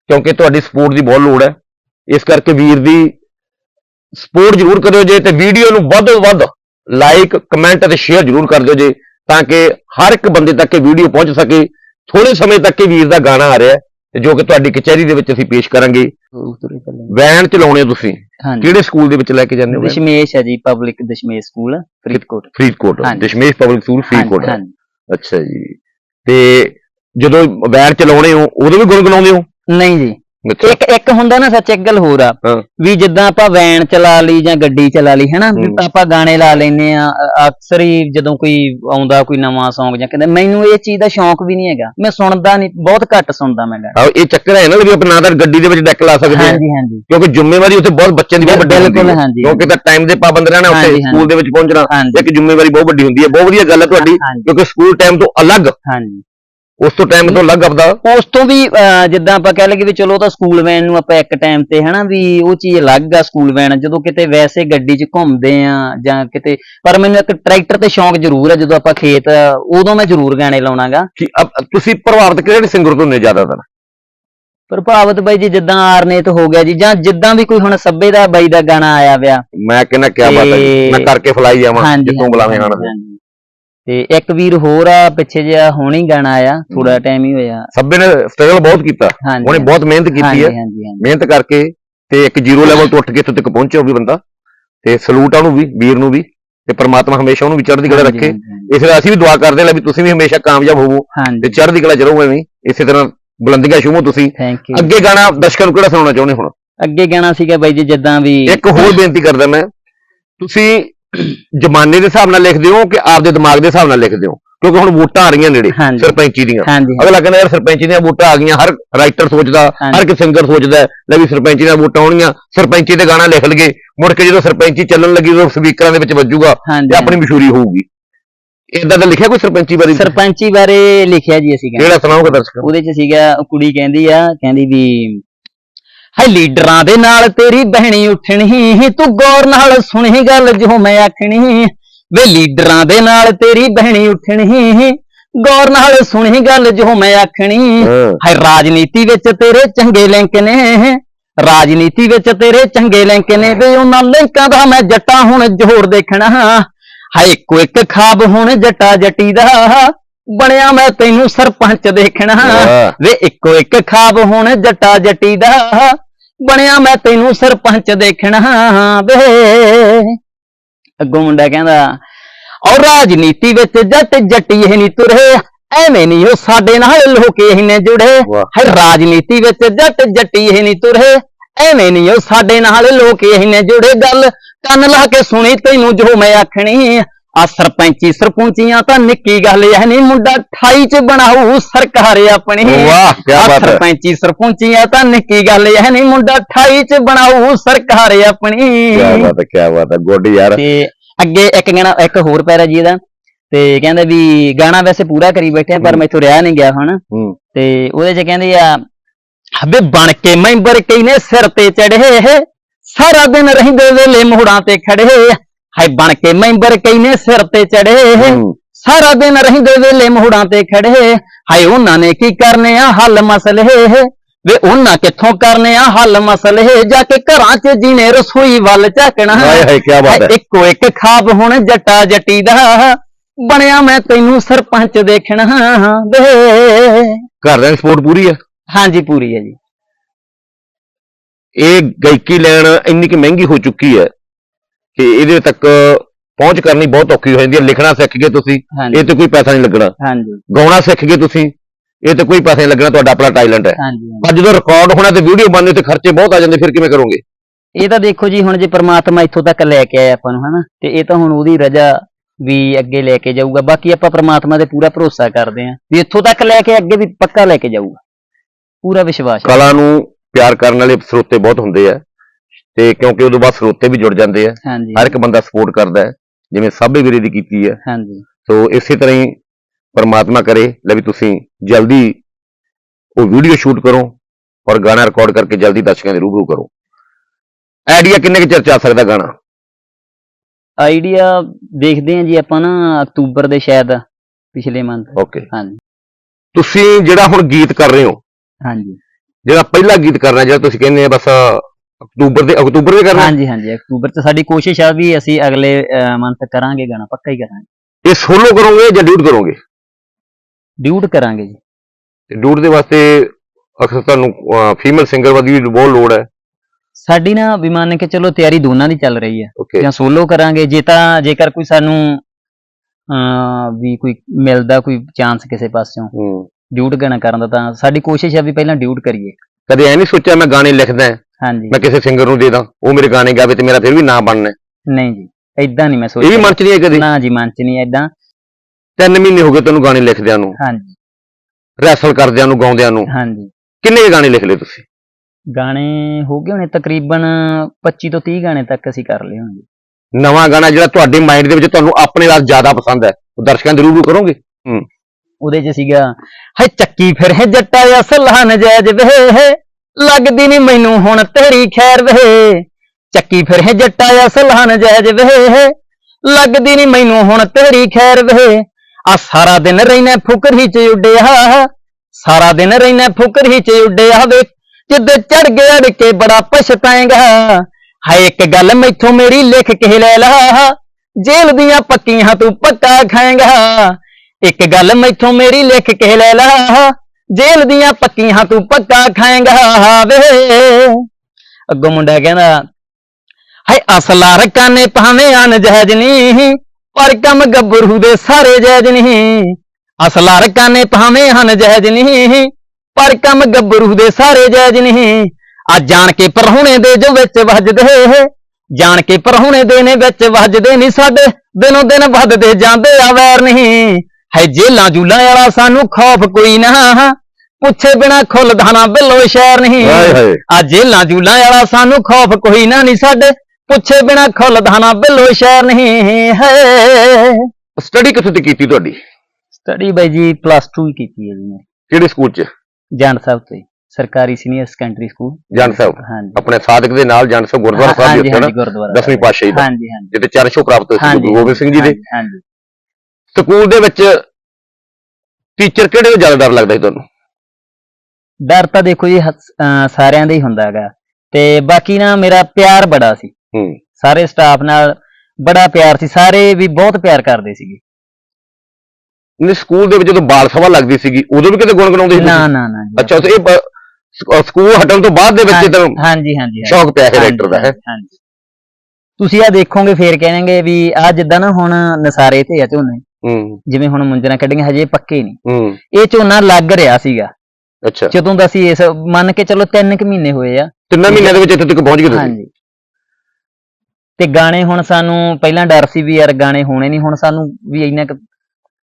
ਕਿਉਂਕਿ ਤੁਹਾਡੀ ਸਪੋਰਟ ਦੀ ਬਹੁਤ ਲੋੜ ਹੈ। ਇਸ ਕਰਕੇ ਵੀਰ ਦੀ ਸਪੋਰਟ ਜ਼ਰੂਰ ਕਰਿਓ ਜੇ ਤੇ ਵੀਡੀਓ ਨੂੰ ਵੱਧ ਤੋਂ ਵੱਧ ਲਾਈਕ ਕਮੈਂਟ ਅਤੇ ਸ਼ੇਅਰ ਜ਼ਰੂਰ ਕਰ ਦਿਓ ਜੇ ਤਾਂ ਕਿ ਹਰ ਇੱਕ ਬੰਦੇ ਤੱਕ ਇਹ ਵੀਡੀਓ ਪਹੁੰਚ ਸਕੇ। ਥੋੜੇ ਸਮੇਂ ਤੱਕ ਇਹ ਵੀਰ ਦਾ ਗਾਣਾ ਆ ਰਿਹਾ ਹੈ ਜੋ ਕਿ ਤੁਹਾਡੀ ਕਚਹਿਰੀ ਦੇ ਵਿੱਚ ਅਸੀਂ ਪੇਸ਼ ਕਰਾਂਗੇ। ਵੈਨ ਚਲਾਉਣੇ ਹੋ ਤੁਸੀਂ? ਹਾਂਜੀ। ਕਿਹੜੇ ਸਕੂਲ ਦੇ ਵਿੱਚ ਲੈ ਕੇ ਜਾਂਦੇ ਹੋ ਵੈਨ? ਦਸ਼ਮੇਸ਼ ਹੈ ਜੀ ਪਬਲਿਕ ਦਸ਼ਮੇਸ਼ ਸਕੂਲ ਫਰੀਦਕੋਟ। ਫਰੀਦਕੋਟ। ਹਾਂਜੀ। ਦਸ਼ਮੇਸ਼ ਪਬਲਿਕ ਸਕੂਲ ਫਰੀਦਕੋਟ ਹਾਂਜੀ ਹੈ। ਹਾਂਜੀ। ਅੱਛਾ ਜੀ। ਤੇ ਜਦੋਂ ਵੈਨ ਚਲਾਉਣੇ ਹੋ ਉਦੋਂ ਵੀ ਗੁਣਗੁਣਾਉਂਦੇ ਹੋ? ਨਹੀਂ ਜੀ। ਅੱਛਾ। ਇੱਕ ਇੱਕ ਹੁੰਦਾ ਨਾ ਸੱਚ ਇੱਕ ਗੱਲ ਹੋਰ ਆ। ਹਾਂ। ਵੀ ਜਿੱਦਾਂ ਆਪਾਂ ਵੈਨ ਚਲਾ ਲਈ ਜਾਂ ਗੱਡੀ ਚਲਾ ਲਈ ਹੈਨਾ? ਵੀ। ਆਪਾਂ ਗਾਣੇ ਲਾ ਲੈਨੇ ਆ। ਅ- ਅਕਸਰ ਹੀ ਜਦੋਂ ਕੋਈ ਆਉਂਦਾ ਕੋਈ ਨਵਾਂ Song ਜਾਂ ਕਹਿੰਦੇ ਮੈਨੂੰ ਇਹ ਚੀਜ਼ ਦਾ ਸ਼ੌਂਕ ਵੀ ਨਹੀਂ ਹੈਗਾ। ਮੈਂ ਸੁਣਦਾ ਨਹੀਂ ਬਹੁਤ ਘੱਟ ਸੁਣਦਾ ਮੈਂ ਗਾਣੇ। ਆਹ ਇਹ ਚੱਕਰ ਹੈ ਨਾ ਵੀ ਆਪਾਂ ਨਾ ਤਾਂ ਗੱਡੀ ਦੇ ਵਿੱਚ ਡੈਕ ਲਾ ਸਕਦੇ ਹਾਂ। ਹਾਂਜੀ ਹਾਂਜੀ। ਕਿਉਂਕਿ ਜ਼ਿੰਮੇਵਾਰੀ ਉੱਥੇ ਬਹੁਤ ਬੱਚਿਆਂ ਦੀ ਬਹੁਤ ਵੱਡੀ ਬਿਲਕੁਲ, ਹੁੰਦੀ ਹੈ। ਹਾਂਜੀ। ਕਿਉਂਕਿ ਤਾਂ ਟਾਈਮ ਦੇ ਪਾਬੰਦ ਰਹਿਣਾ ਉੱਥੇ ਹਾਂਜੀ, ਸਕੂਲ ਦੇ ਵਿੱਚ ਪਹੁੰਚਣਾ ਹਾਂਜੀ। ਇੱਕ ਜ਼ਿੰਮੇਵਾਰੀ ਬਹੁਤ ਵੱਡੀ ਹੁੰਦੀ ਹੈ। ਬਹੁਤ ਵਧੀਆ ਗੱਲ ਹੈ ਤੁਹਾਡੀ ਹਾਂਜੀ। ਕਿਉਂਕਿ ਸਕੂਲ ਟਾਈਮ ਤੋਂ ਅਲੱਗ। ਹਾਂਜੀ। ਉਸ ਤੋਂ ਟਾਈਮ ਤੋਂ ਅਲੱਗ ਆਪਦਾ। ਉਸ ਤੋਂ ਵੀ ਅਹ, ਜਿੱਦਾਂ ਆਪਾਂ ਕਹਿ ਲਈਏ ਵੀ ਚਲੋ ਉਹ ਤਾਂ ਸਕੂਲ ਵੈਨ ਨੂੰ ਆਪਾਂ ਇੱਕ ਟਾਈਮ ਤੇ ਹਨਾ ਵੀ ਉਹ ਚੀਜ਼ ਅਲੱਗ ਆ ਸਕੂਲ ਵੈਨ ਜਦੋਂ ਕਿਤੇ ਵੈਸੇ ਗੱਡੀ 'ਚ ਘੁੰਮਦੇ ਆ ਜਾਂ ਕਿਤੇ ਪਰ ਮੈਨੂੰ ਇੱਕ ਟਰੈਕਟਰ ਤੇ ਸ਼ੌਂਕ ਜ਼ਰੂਰ ਆ ਜਦੋਂ ਆਪਾਂ ਖੇਤ ਉਦੋਂ ਮੈਂ ਜ਼ਰੂਰ ਗਾਣੇ ਲਾਉਣਾਗਾ। ਕਿ ਤੁਸੀਂ ਪ੍ਰਭਾਵਿਤ ਕਿਹੜੇ ਸਿੰਗਰ ਤੋਂ ਨੇ ਜ਼ਿਆਦਾਤਰ? ਪ੍ਰਭਾਵਿਤ ਬਾਈ ਜੀ ਜਿੱਦਾਂ ਆਰਨੇਤ ਹੋ ਗਿਆ ਜੀ ਜਾਂ ਜਿੱਦਾਂ ਵੀ ਕੋਈ ਹੁਣ ਸੱਬੇ ਦਾ ਬਾਈ ਦਾ ਗਾਣਾ ਆਇਆ ਵਿਆ ਮੈਂ ਕਹਿੰਦਾ ਕਿਆ ਬਾਤ ਹੈ ਜੀ। ਤੇ- ਮੈਂ ਕਰਕੇ ਫਲਾਈ ਜਾਵਾਂ ਜਿੱਥੋਂ ਬੁਲਾਵੇਂ ਆਣ ਹਾਂਜੀ। ਤੇ ਇੱਕ ਵੀਰ ਹੋਰ ਆ ਪਿੱਛੇ ਜਿਹਾ ਹੁਣੀ ਗਾਣਾ ਆਇਆ ਥੋੜਾ ਟਾਈਮ ਹੀ ਹੋਇਆ। ਸਭੇ ਨੇ ਸਟਰਗਲ ਬਹੁਤ ਕੀਤਾ। ਹਾਂਜੀ ਉਹਨੇ ਬਹੁਤ ਮਿਹਨਤ ਕੀਤੀ ਹਾਂਜੀ ਹੈ। ਹਾਂਜੀ ਹਾਂਜੀ। ਮਿਹਨਤ ਕਰਕੇ ਤੇ ਇੱਕ ਜ਼ੀਰੋ ਲੈਵਲ ਤੋਂ ਉੱਠ ਕੇ ਇੱਥੇ ਤੱਕ ਪਹੁੰਚਿਆ ਉਹ ਵੀ ਬੰਦਾ। ਤੇ ਸਲੂਟ ਆ ਉਹਨੂੰ ਵੀ ਵੀਰ ਨੂੰ ਵੀ ਤੇ ਪ੍ਰਮਾਤਮਾ ਹਮੇਸ਼ਾ ਉਹਨੂੰ ਵੀ ਚੜ੍ਹਦੀ ਕਲਾ ਰੱਖੇ। ਇਸ ਲਈ ਅਸੀਂ ਵੀ ਦੁਆ ਕਰਦੇ ਹਾਂ ਲੈ ਵੀ ਤੁਸੀਂ ਵੀ ਹਮੇਸ਼ਾ ਕਾਮਯਾਬ ਹੋਵੋ ਤੇ ਹਾਂਜੀ ਚੜ੍ਹਦੀ ਕਲਾ ਚ ਰਹੋ ਐਵੇਂ। ਹੀ। ਇਸੇ ਤਰ੍ਹਾਂ ਬੁਲੰਦੀਆਂ ਛੂਹੋ ਤੁਸੀਂ। ਥੈਂਕ ਯੂ ਅੱਗੇ ਗਾਣਾ ਦਰਸ਼ਕਾਂ ਨੂੰ ਕਿਹੜਾ ਸੁਣਾਉਣਾ ਚਾਹੁੰਦੇ ਹੁਣ? ਅੱਗੇ ਗਾਣਾ ਸੀਗਾ ਬਾਈ ਜੀ ਜਿੱਦਾਂ ਵੀ ਇੱਕ ਹੋਰ ਬੇਨਤੀ ਕਰਦਾ ਮੈਂ। ਤੁਸੀਂ ਜ਼ਮਾਨੇ ਦੇ ਹਿਸਾਬ ਨਾਲ ਲਿਖਦੇ ਹੋ ਕਿ ਆਪਦੇ ਦਿਮਾਗ ਦੇ ਹਿਸਾਬ ਨਾਲ ਲਿਖਦੇ ਹੋ? ਕਿਉਂਕਿ ਹੁਣ ਵੋਟਾਂ ਆ ਰਹੀਆਂ ਨੇੜੇ। ਸਰਪੰਚੀ ਦੀਆਂ। ਅਗਲਾ ਕਹਿੰਦਾ ਯਾਰ ਸਰਪੰਚੀ ਦੀਆਂ ਵੋਟਾਂ ਆ ਗਈਆਂ ਹਰ ਰਾਈਟਰ ਸੋਚਦਾ। ਹਰ ਇੱਕ ਸਿੰਗਰ ਸੋਚਦਾ ਲੈ ਵੀ ਸਰਪੰਚੀ ਦੀਆਂ ਵੋਟਾਂ ਆਉਣਗੀਆਂ ਸਰਪੰਚੀ ਤੇ ਗਾਣਾ ਲਿਖ ਲਗੇ ਮੁੜ ਕੇ ਜਦੋਂ ਸਰਪੰਚੀ ਚੱਲਣ ਲੱਗੀ ਉਦੋਂ ਸਪੀਕਰਾਂ ਦੇ ਵਿੱਚ ਵੱਜੂਗਾ ਤੇ ਆਪਣੀ ਮਸ਼ਹੂਰੀ ਹੋਊਗੀ। ਇਦਾਂ ਦਾ ਲਿਖਿਆ ਕੋਈ ਸਰਪੰਚੀ ਬਾਰੇ? ਸਰਪੰਚੀ ਬਾਰੇ ਲਿਖਿਆ ਜੀ ਅਸੀਂ ਜਿਹੜਾ ਸੁਣਾਓਗੇ ਦਰਸ਼ਕਾਂ? ਉਹਦੇ ਚ ਸੀਗਾ ਕੁੜੀ ਕਹਿੰਦੀ ਆ ਕਹਿੰਦੀ ਵੀ ਹਾਏ ਲੀਡਰਾਂ ਦੇ ਨਾਲ ਤੇਰੀ ਬਹਿਣੀ ਉੱਠਣੀ ਤੂੰ ਗੌਰ ਨਾਲ ਸੁਣੀ ਗੱਲ ਜੋ ਮੈਂ ਆਖਣੀ। ਵੇ ਲੀਡਰਾਂ ਦੇ ਨਾਲ ਤੇਰੀ ਬਹਿਣੀ ਉੱਠਣੀ ਗੌਰ ਨਾਲ ਸੁਣੀ ਗੱਲ ਜੋ ਮੈਂ ਆਖਣੀ। ਹਾਂ। ਰਾਜਨੀਤੀ ਵਿੱਚ ਤੇਰੇ ਚੰਗੇ ਲਿੰਕ ਨੇ। ਰਾਜਨੀਤੀ ਵਿੱਚ ਤੇਰੇ ਚੰਗੇ ਲਿੰਕ ਨੇ ਵੇ ਉਹਨਾਂ ਲਿੰਕਾਂ ਦਾ ਮੈਂ ਜੱਟਾਂ ਹੁਣ ਜ਼ੋਰ ਦੇਖਣਾ। ਹਾਏ ਇੱਕੋ ਇੱਕ ਖਾਬ ਹੁਣ ਜੱਟਾ ਜੱਟੀ ਦਾ। ਬਣਿਆ ਮੈਂ ਤੈਨੂੰ ਸਰਪੰਚ ਦੇਖਣਾ। ਵੇ ਇੱਕੋ ਇੱਕ ਖਾਬ ਹੁਣ ਜੱਟਾ ਜੱਟੀ ਦਾ। ਬਣਿਆ ਮੈਂ ਤੈਨੂੰ ਸਰਪੰਚ ਦੇਖਣਾ। ਵੇ। ਅੱਗੋਂ ਮੁੰਡਾ ਕਹਿੰਦਾ ਔਰ ਰਾਜਨੀਤੀ ਵਿੱਚ ਜੱਟ ਜੱਟੀ ਇਹ ਨਹੀਂ ਤੁਰੇ ਐਵੇਂ ਨਹੀਂ ਉਹ ਸਾਡੇ ਨਾਲ ਲੋਕ ਇਹ ਨੇ ਜੁੜੇ। ਹੈ ਰਾਜਨੀਤੀ ਵਿੱਚ ਜੱਟ ਜੱਟੀ ਇਹ ਨਹੀਂ ਤੁਰੇ ਐਵੇਂ ਨਹੀਂ ਉਹ ਸਾਡੇ ਨਾਲ ਲੋਕ ਇਹ ਨੇ ਜੁੜੇ। ਗੱਲ ਕੰਨ ਲਾ ਕੇ ਸੁਣੀ ਤੈਨੂੰ ਜੋ ਮੈਂ ਆਖਣੀ ਆ ਸਰਪੰਚੀ ਸਰਪੰਚੀਆਂ ਤਾਂ ਨਿੱਕੀ ਗੱਲ ਐ ਨਹੀਂ ਮੁੰਡਾ 28 ਚ ਬਣਾਊ ਸਰਕਾਰ ਆਪਣੀ। ਵਾਹ ਕੀ ਆ ਬਾਤ ਹੈ। ਸਰਪੰਚੀ ਸਰਪੰਚੀਆਂ ਤਾਂ ਨਿੱਕੀ ਗੱਲ ਐ ਨਹੀਂ ਮੁੰਡਾ 28 ਚ ਬਣਾਊ ਸਰਕਾਰ ਆਪਣੀ। ਕੀ ਬਾਤ ਹੈ ਕੀ ਬਾਤ ਹੈ ਗੁੱਡ ਯਾਰ। ਤੇ ਅੱਗੇ ਇੱਕ ਗਾਣਾ ਇੱਕ ਹੋਰ ਪੈਰਾ ਜੀ ਇਹਦਾ। ਤੇ ਕਹਿੰਦੇ ਵੀ ਗਾਣਾ ਵੈਸੇ ਪੂਰਾ ਕਰੀ ਬੈਠੇ ਪਰ। ਮੈਥੋਂ ਰਿਹਾ ਨਹੀਂ ਗਿਆ ਹੁਣ। ਤੇ ਉਹਦੇ ਚ ਕਹਿੰਦੇ ਆ ਹਬੇ ਬਣ ਕੇ ਮੈਂਬਰ ਕਈ ਨੇ ਸਿਰ ਤੇ ਚੜੇ ਸਾਰਾ ਦਿਨ ਰਹਿੰਦੇ ਵੇਲੇ ਮੋੜਾਂ ਤੇ ਖੜੇ ਹਾਏ ਬਣ ਕੇ ਮੈਂਬਰ ਕਈ ਨੇ ਸਿਰ ਤੇ ਚੜੇ। ਸਾਰਾ ਦਿਨ ਰਹਿੰਦੇ ਵੇਲੇ ਮੋੜਾਂ ਤੇ ਖੜੇ। ਹਾਏ ਉਹਨਾਂ ਨੇ ਕੀ ਕਰਨੇ ਆ ਹੱਲ ਮਸਲੇ। ਵੇ ਉਹਨਾਂ ਕਿੱਥੋਂ ਕਰਨੇ ਆ ਹੱਲ ਮਸਲੇ? ਜਾ ਕੇ ਘਰਾਂ 'ਚ ਜੀਨੇ ਰਸੋਈ ਵੱਲ ਝਾਕਣਾ। ਹਾਏ ਹਾਏ ਕੀ ਬਾਤ ਹੈ। ਇੱਕੋ ਇੱਕ ਖਾਬ ਹੁਣ ਜੱਟਾ ਜੱਟੀ ਦਾ। ਬਣਿਆ ਮੈਂ ਤੈਨੂੰ ਸਰਪੰਚ ਦੇਖਣਾ। ਵੇ। ਘਰਦਿਆਂ ਦੀ ਸਪੋਰਟ ਪੂਰੀ ਹੈ? ਹਾਂਜੀ ਪੂਰੀ ਹੈ ਜੀ। ਇਹ ਗਾਇਕੀ ਲੈਣ ਇੰਨੀ ਕਿ ਮਹਿੰਗੀ ਹੋ ਚੁੱਕੀ ਹੈ। ਕਿ ਇਹਦੇ ਤੱਕ ਪਹੁੰਚ ਕਰਨੀ ਬਹੁਤ ਔਖੀ ਹੋ ਜਾਂਦੀ ਹੈ। ਲਿਖਣਾ ਸਿੱਖ ਗਏ ਤੁਸੀਂ ਹਾਂਜੀ। ਇਹ ਤੇ ਕੋਈ ਪੈਸਾ ਨਹੀਂ ਲੱਗਣਾ। ਹਾਂਜੀ। ਗਾਉਣਾ ਸਿੱਖ ਗਏ ਤੁਸੀਂ ਇਹ ਤੇ ਕੋਈ ਪੈਸਾ ਨਹੀਂ ਲੱਗਣਾ ਤੁਹਾਡਾ ਆਪਣਾ ਟੈਲੈਂਟ ਹੈ। ਹਾਂਜੀ ਪਰ ਜਦੋਂ ਰਿਕਾਰਡ ਹੋਣਾ ਤੇ ਵੀਡੀਓ ਬਣਨੇ ਤੇ ਖਰਚੇ ਬਹੁਤ ਆ ਜਾਂਦੇ ਫਿਰ ਕਿਵੇਂ ਕਰੋਗੇ? ਇਹ ਤਾਂ ਦੇਖੋ ਜੀ ਹੁਣ ਜੇ ਪ੍ਰਮਾਤਮਾ ਇੱਥੋਂ ਤੱਕ ਲੈ ਕੇ ਆਇਆ ਆਪਾਂ ਨੂੰ ਹਨਾ ਤੇ ਇਹ ਤਾਂ ਹੁਣ ਉਹਦੀ ਰਜਾ ਵੀ ਅੱਗੇ ਲੈ ਕੇ ਜਾਊਗਾ। ਬਾਕੀ ਆਪਾਂ ਪ੍ਰਮਾਤਮਾ ਤੇ ਪੂਰਾ ਭਰੋਸਾ ਕਰਦੇ ਆਂ ਵੀ ਇੱਥੋਂ ਤੱਕ ਲੈ ਕੇ ਅੱਗੇ ਵੀ ਪੱਕਾ ਲੈ ਕੇ ਜਾਊਗਾ। ਪੂਰਾ ਵਿਸ਼ਵਾਸ ਹੈ। ਕਲਾ ਨੂੰ ਪਿਆਰ ਕਰਨ ਵਾਲੇ ਸਰੋਤੇ ਬਹੁਤ ਹੁੰਦੇ ਆ। ਤੇ ਕਿਉਂਕਿ ਉਦੋਂ ਬਾਅਦ ਸਰੋਤੇ ਵੀ ਜੁੜ ਜਾਂਦੇ ਆ। ਹਰ ਇੱਕ ਬੰਦਾ ਸਪੋਰਟ ਕਰਦਾ ਹੈ ਜਿਵੇਂ ਸਾਬੇ ਵੀਰੇ ਦੀ ਕੀਤੀ ਹੈ। ਹਾਂਜੀ। ਸੋ ਇਸੇ ਤਰ੍ਹਾਂ ਹੀ ਪਰਮਾਤਮਾ ਕਰੇ ਲੈ ਵੀ ਤੁਸੀਂ ਜਲਦੀ ਉਹ ਵੀਡੀਓ ਸ਼ੂਟ ਕਰੋ ਔਰ ਗਾਣਾ ਰਿਕਾਰਡ ਕਰਕੇ ਜਲਦੀ ਦਰਸ਼ਕਾਂ ਦੇ ਰੂਬਰੂ ਕਰੋ। ਆਈਡੀਆ ਕਿੰਨੇ ਕੁ ਚਿਰ ਚੱਲ ਸਕਦਾ ਗਾਣਾ? ਆਈਡੀਆ ਦੇਖਦੇ ਆਂ ਜੀ ਆਪਾਂ ਨਾ ਅਕਤੂਬਰ ਦੇ ਸ਼ਾਇਦ ਪਿਛਲੇ ਮੰਥ ਓਕੇ ਹਾਂਜੀ। ਤੁਸੀਂ ਜਿਹੜਾ ਹੁਣ ਗੀਤ ਕਰ ਰਹੇ ਹੋ ਹਾਂਜੀ। ਜਿਹੜਾ ਪਹਿਲਾ ਗੀਤ ਕਰਨਾ ਜਿਹੜਾ ਤੁਸੀਂ ਕਹਿੰਦੇ ਆ ਬਸ ਅਕਤੂਬਰ ਦੇ ਅਕਤੂਬਰ ਦੇ ਕਰਨਾ? ਹਾਂਜੀ ਹਾਂਜੀ ਅਕਤੂਬਰ ਚ ਸਾਡੀ ਕੋਸ਼ਿਸ਼ ਆ ਵੀ ਅਸੀਂ ਅਗਲੇ ਮੰਥ ਕਰਾਂਗੇ ਗਾਣਾ ਪੱਕਾ ਹੀ ਕਰਾਂਗੇ। ਇਹ ਸੋਲੋ ਕਰੋਗੇ ਜਾਂ ਡਿਊਟ ਕਰੋਗੇ? ਡਿਊਟ ਕਰਾਂਗੇ ਜੀ। ਤੇ ਡਿਊਟ ਦੇ ਵਾਸਤੇ ਅਕਸਰ ਤੁਹਾਨੂੰ ਫੀਮੇਲ ਸਿੰਗਰ ਦੀ ਵੀ ਬਹੁਤ ਲੋੜ ਹੈ। ਸਾਡੀ ਨਾ ਵੀ ਮੰਨ ਕੇ ਚਲੋ ਤਿਆਰੀ ਦੋਨਾਂ ਦੀ ਚੱਲ ਰਹੀ ਹੈ। ਜਾਂ ਸੋਲੋ ਕਰਾਂਗੇ ਜੇ ਤਾਂ ਜੇਕਰ ਕੋਈ ਸਾਨੂੰ ਵੀ ਕੋਈ ਮਿਲਦਾ ਕੋਈ ਚਾਂਸ ਕਿਸੇ ਪਾਸਿਓਂ ਡਿਊਟ ਗਾਣਾ ਕਰਨ ਦਾ ਤਾਂ ਸਾਡੀ ਕੋਸ਼ਿਸ਼ ਹੈ ਵੀ ਪਹਿਲਾਂ ਡਿਊਟ ਕਰੀਏ। ਕਦੇ ਐ ਨਹੀਂ ਸੋਚਿਆ ਮੈਂ ਗਾਣੇ ਲਿਖਦਾ ਹਾਂ, ਹਾਂਜੀ। ਮੈਂ ਕਿਸੇ ਸਿੰਗਰ ਨੂੰ ਦੇ ਦਾਂ ਉਹ ਮੇਰੇ ਗਾਣੇ ਗਾਵੇ ਤੇ ਮੇਰਾ ਫਿਰ ਵੀ ਨਾਂ ਬਣਨਾ ਹੈ। ਨਹੀਂ ਜੀ ਇਦਾਂ ਨਹੀਂ ਮੈਂ ਇਹ ਵੀ ਸੋਚਿਆ ਮਨ ਚ ਨਹੀਂ ਹੈ ਕਦੇ? ਨਾ ਜੀ ਮਨ ਚ ਨਹੀਂ ਇਦਾਂ ਤਿੰਨ ਮਹੀਨੇ ਹੋ ਗਏ ਤੈਨੂੰ ਗਾਣੇ ਲਿਖਦਿਆਂ ਨੂੰ। ਹਾਂਜੀ। ਰੈਸਲ ਕਰਦਿਆਂ ਨੂੰ ਗਾਉਂਦਿਆਂ ਨੂੰ। ਹਾਂਜੀ। ਕਿੰਨੇ ਗਾਣੇ ਲਿਖ ਲਏ ਤੁਸੀਂ? ਗਾਣੇ ਹੋ ਗਏ ਹੋਣੇ ਤਕਰੀਬਨ 25 ਤੋਂ 30 ਗਾਣੇ ਤੱਕ ਅਸੀਂ ਕਰ ਲਏ ਹੋਣਗੇ। ਨਵਾਂ ਗਾਣਾ ਜਿਹੜਾ ਤੁਹਾਡੇ ਮਾਈਂਡ ਦੇ ਵਿੱਚ ਤੁਹਾਨੂੰ ਆਪਣੇ ਨਾਲ ਜ਼ਿਆਦਾ ਪਸੰਦ ਹੈ ਉਹ ਦਰਸ਼ਕਾਂ ਦੇ ਰੂਬਰੂ ਕਰੋਗੇ? ਉਹਦੇ ਚ ਸੀਗਾ ਹੈ ਚੱਕੀ ਫਿਰ ਹੈ ਜੱਟਾ ਅਸਲਾ ਨਜਾਇਜ਼ ਵੇ ਲੱਗਦੀ ਨਹੀਂ ਮੈਨੂੰ ਹੁਣ ਤੇਰੀ ਖੈਰ ਵੇ ਚੱਕੀ ਫਿਰ ਹੈ ਜੱਟਾ ਅਸਲਾ ਨਜਾਇਜ਼ ਵੇ ਲੱਗਦੀ ਨਹੀਂ ਮੈਨੂੰ ਹੁਣ ਤੇਰੀ ਖੈਰ ਵੇ ਆ ਸਾਰਾ ਦਿਨ ਰਹਿਣਾ ਫੁਕਰ ਹੀ ਚ ਉੱਡਿਆ, ਸਾਰਾ ਦਿਨ ਰਹਿਣਾ ਫੁਕਰ ਹੀ ਚ ਉੱਡਿਆ ਵੇ। ਜਿੱਦੇ ਚੜ ਗਿਆ ਅੜ ਕੇ ਬੜਾ ਪਛਤਾਏਗਾ। ਹਾਏ ਇੱਕ ਗੱਲ ਮੈਥੋਂ ਮੇਰੀ ਲਿਖ ਕੇ ਲੈ ਲਾ, ਜੇਲ੍ਹ ਦੀਆਂ ਪੱਕੀਆਂ ਤੂੰ ਪੱਕਾ ਖਾਏਗਾ। ਇੱਕ ਗੱਲ ਮੈਥੋਂ ਮੇਰੀ ਲਿਖ ਕੇ ਲੈ ਲਾ। ਜੇਲ ਦੀਆਂ ਪੱਕੀਆਂ ਤੂੰ ਪੱਕਾ ਖਾਏਗਾ। ਵੇ। ਅੱਗੋਂ ਮੁੰਡਾ ਕਹਿੰਦਾ, ਹਾਏ, ਅਸਲਾ ਰਕਾਂ ਨੇ ਭਾਵੇਂ ਅਨਜਾਇਜ਼ ਨਹੀਂ ਪਰ ਕੰਮ ਗੱਭਰੂ ਦੇ ਸਾਰੇ ਜਾਇਜ਼ ਨਹੀਂ ਅਸਲਾ ਰਕਾਂ ਨੇ ਭਾਵੇਂ ਅਨਜਾਇਜ਼ ਨਹੀਂ ਪਰ ਕੰਮ ਗੱਭਰੂ ਦੇ ਸਾਰੇ ਜਾਇਜ਼ ਨਹੀਂ ਆ ਜਾਣ ਕੇ ਪਰਹੁਣੇ ਦੇ ਜੋ ਵਿੱਚ ਵੱਜਦੇ, ਜਾਣ ਕੇ ਪਰਹੁਣੇ ਦੇ ਨੇ ਵਿੱਚ ਵੱਜਦੇ ਨਹੀਂ ਸਾਡੇ। ਦਿਨੋਂ ਦਿਨ ਵੱਧਦੇ ਜਾਂਦੇ ਆ ਵੈਰ ਨਹੀਂ ਹੈ ਜੇਲਾਂ ਜੂਲਾਂ ਵਾਲਾ ਸਾਨੂੰ ਖੌਫ ਕੋਈ ਨਾ। ਪੁੱਛੇ ਬਿਨਾ ਖੁੱਲਦਾ ਨਾ ਬਿੱਲੋ ਸ਼ਹਿਰ ਨਹੀਂ। ਹਾਏ ਹਾਏ। ਆ ਜੇਲਾਂ ਜੂਲਾਂ ਵਾਲਾ ਸਾਨੂੰ ਖੌਫ ਕੋਈ ਨਾ ਨਹੀਂ ਸਾਡੇ। ਪੁੱਛੇ ਬਿਨਾ ਖੁੱਲਦਾ ਨਾ ਬਿੱਲੋ ਸ਼ਹਿਰ ਨਹੀਂ। ਹੈ। ਸਟੱਡੀ ਕਿੱਥੋਂ ਤੇ ਕੀਤੀ ਤੁਹਾਡੀ? ਸਟੱਡੀ ਬਾਈ ਜੀ ਪਲੱਸ 2 ਹੀ ਕੀਤੀ ਹੈ ਜੀ। ਮੈਂ ਕਿਹੜੇ ਸਕੂਲ 'ਚ? ਜੰਡ ਸਾਹਿਬ ਤੋਂ ਸਰਕਾਰੀ senior secondary school Jand Sahib ਹਾਂਜੀ। ਆਪਣੇ ਸਾਧਕ ਦੇ ਨਾਲ ਜੰਡ ਸਾਹਿਬ ਗੁਰਦੁਆਰਾ ਸਾਹਿਬ ਦੇ ਉੱਤੇ ਨਾ? ਗੁਰਦੁਆਰਾ ਦਸਵੀਂ ਪਾਤਸ਼ਾਹੀ ਦਾ। ਹਾਂਜੀ ਹਾਂਜੀ। ਜਿੱਥੇ ਚਰਨ ਛੋਹ ਪ੍ਰਾਪਤ ਹੋਏ ਸੀ ਗੁਰੂ ਸਿੰਘ ਜੀ ਦੇ। ਹਾਂਜੀ। ਸਕੂਲ ਦੇ ਵਿੱਚ ਟੀਚਰ ਕਿਹੜੇ ਨੂੰ ਜ਼ਿਆਦਾ ਡਰ ਲੱਗਦਾ ਸੀ ਤੁਹਾਨੂੰ? ਡਰ ਤਾਂ ਦੇਖੋ ਜੀ ਅਹ ਸਾਰਿਆਂ ਦਾ ਹੀ ਹੁੰਦਾ ਹੈਗਾ। ਤੇ ਬਾਕੀ ਨਾ ਮੇਰਾ ਪਿਆਰ ਬੜਾ ਸੀ। ਹੂੰ। ਸਾਰੇ ਸਟਾਫ ਨਾਲ ਬੜਾ ਪਿਆਰ ਸੀ। ਸਾਰੇ ਵੀ ਬਹੁਤ ਪਿਆਰ ਕਰਦੇ ਸੀਗੇ। ਨਹੀਂ ਸਕੂਲ ਦੇ ਵਿੱਚ ਜਦੋਂ ਬਾਲ ਸਭਾ ਲੱਗਦੀ ਸੀਗੀ ਉਦੋਂ ਵੀ ਕਿਤੇ ਗੁਣਗੁਣਾਉਂਦੇ ਸੀ ਨਾ ਤੁਸੀਂ? ਨਾ ਨਾ ਜੀ। ਅੱਛਾ ਤੇ ਇਹ ਬ- ਸਕੂਲ ਹਟਣ ਤੋਂ ਬਾਅਦ ਦੇ ਵਿੱਚ ਤਾਂ ਹਾਂਜੀ ਹਾਂਜੀ ਹਾਂਜੀ। ਸ਼ੌਕ ਪਿਆ ਹੈ ਰਾਈਟਰ ਦਾ ਹੈ? ਹਾਂਜੀ, ਹਾਂਜੀ। ਤੁਸੀਂ ਆ ਦੇਖੋਗੇ ਫੇਰ ਕਹਿਣਗੇ ਵੀ ਆ ਜਿੱਦਾਂ ਨਾ ਹੁਣ ਨਸਾਰੇ ਤੇ ਆ ਝੋਨੇ। ਹੂੰ। ਜਿਵੇਂ ਹੁਣ ਮੁੰਜਰਾ ਕੱਢੀਆਂ ਹਜੇ ਪੱਕੇ ਨਹੀਂ। ਹੂੰ। ਇਹ ਝੋਨਾ ਲੱਗ ਰਿਹਾ ਸੀਗਾ। ਅੱਛਾ। ਜਦੋਂ ਦਾ ਅਸੀਂ ਇਸ ਮੰਨ ਕੇ ਚਲੋ 3 ਕੁ ਮਹੀਨੇ ਹੋਏ ਆ। ਤਿੰਨਾਂ ਮਹੀਨਿਆਂ ਦੇ ਵਿੱਚ ਇੱਥੇ ਤੱਕ ਪਹੁੰਚ ਗਏ ਤੁਸੀਂ? ਹਾਂਜੀ। ਤੇ ਗਾਣੇ ਹੁਣ ਸਾਨੂੰ ਪਹਿਲਾਂ ਡਰ ਸੀ ਵੀ ਯਾਰ ਗਾਣੇ ਹੋਣੇ ਨਹੀਂ ਹੁਣ ਸਾਨੂੰ ਵੀ ਇੰਨਾ ਕੁ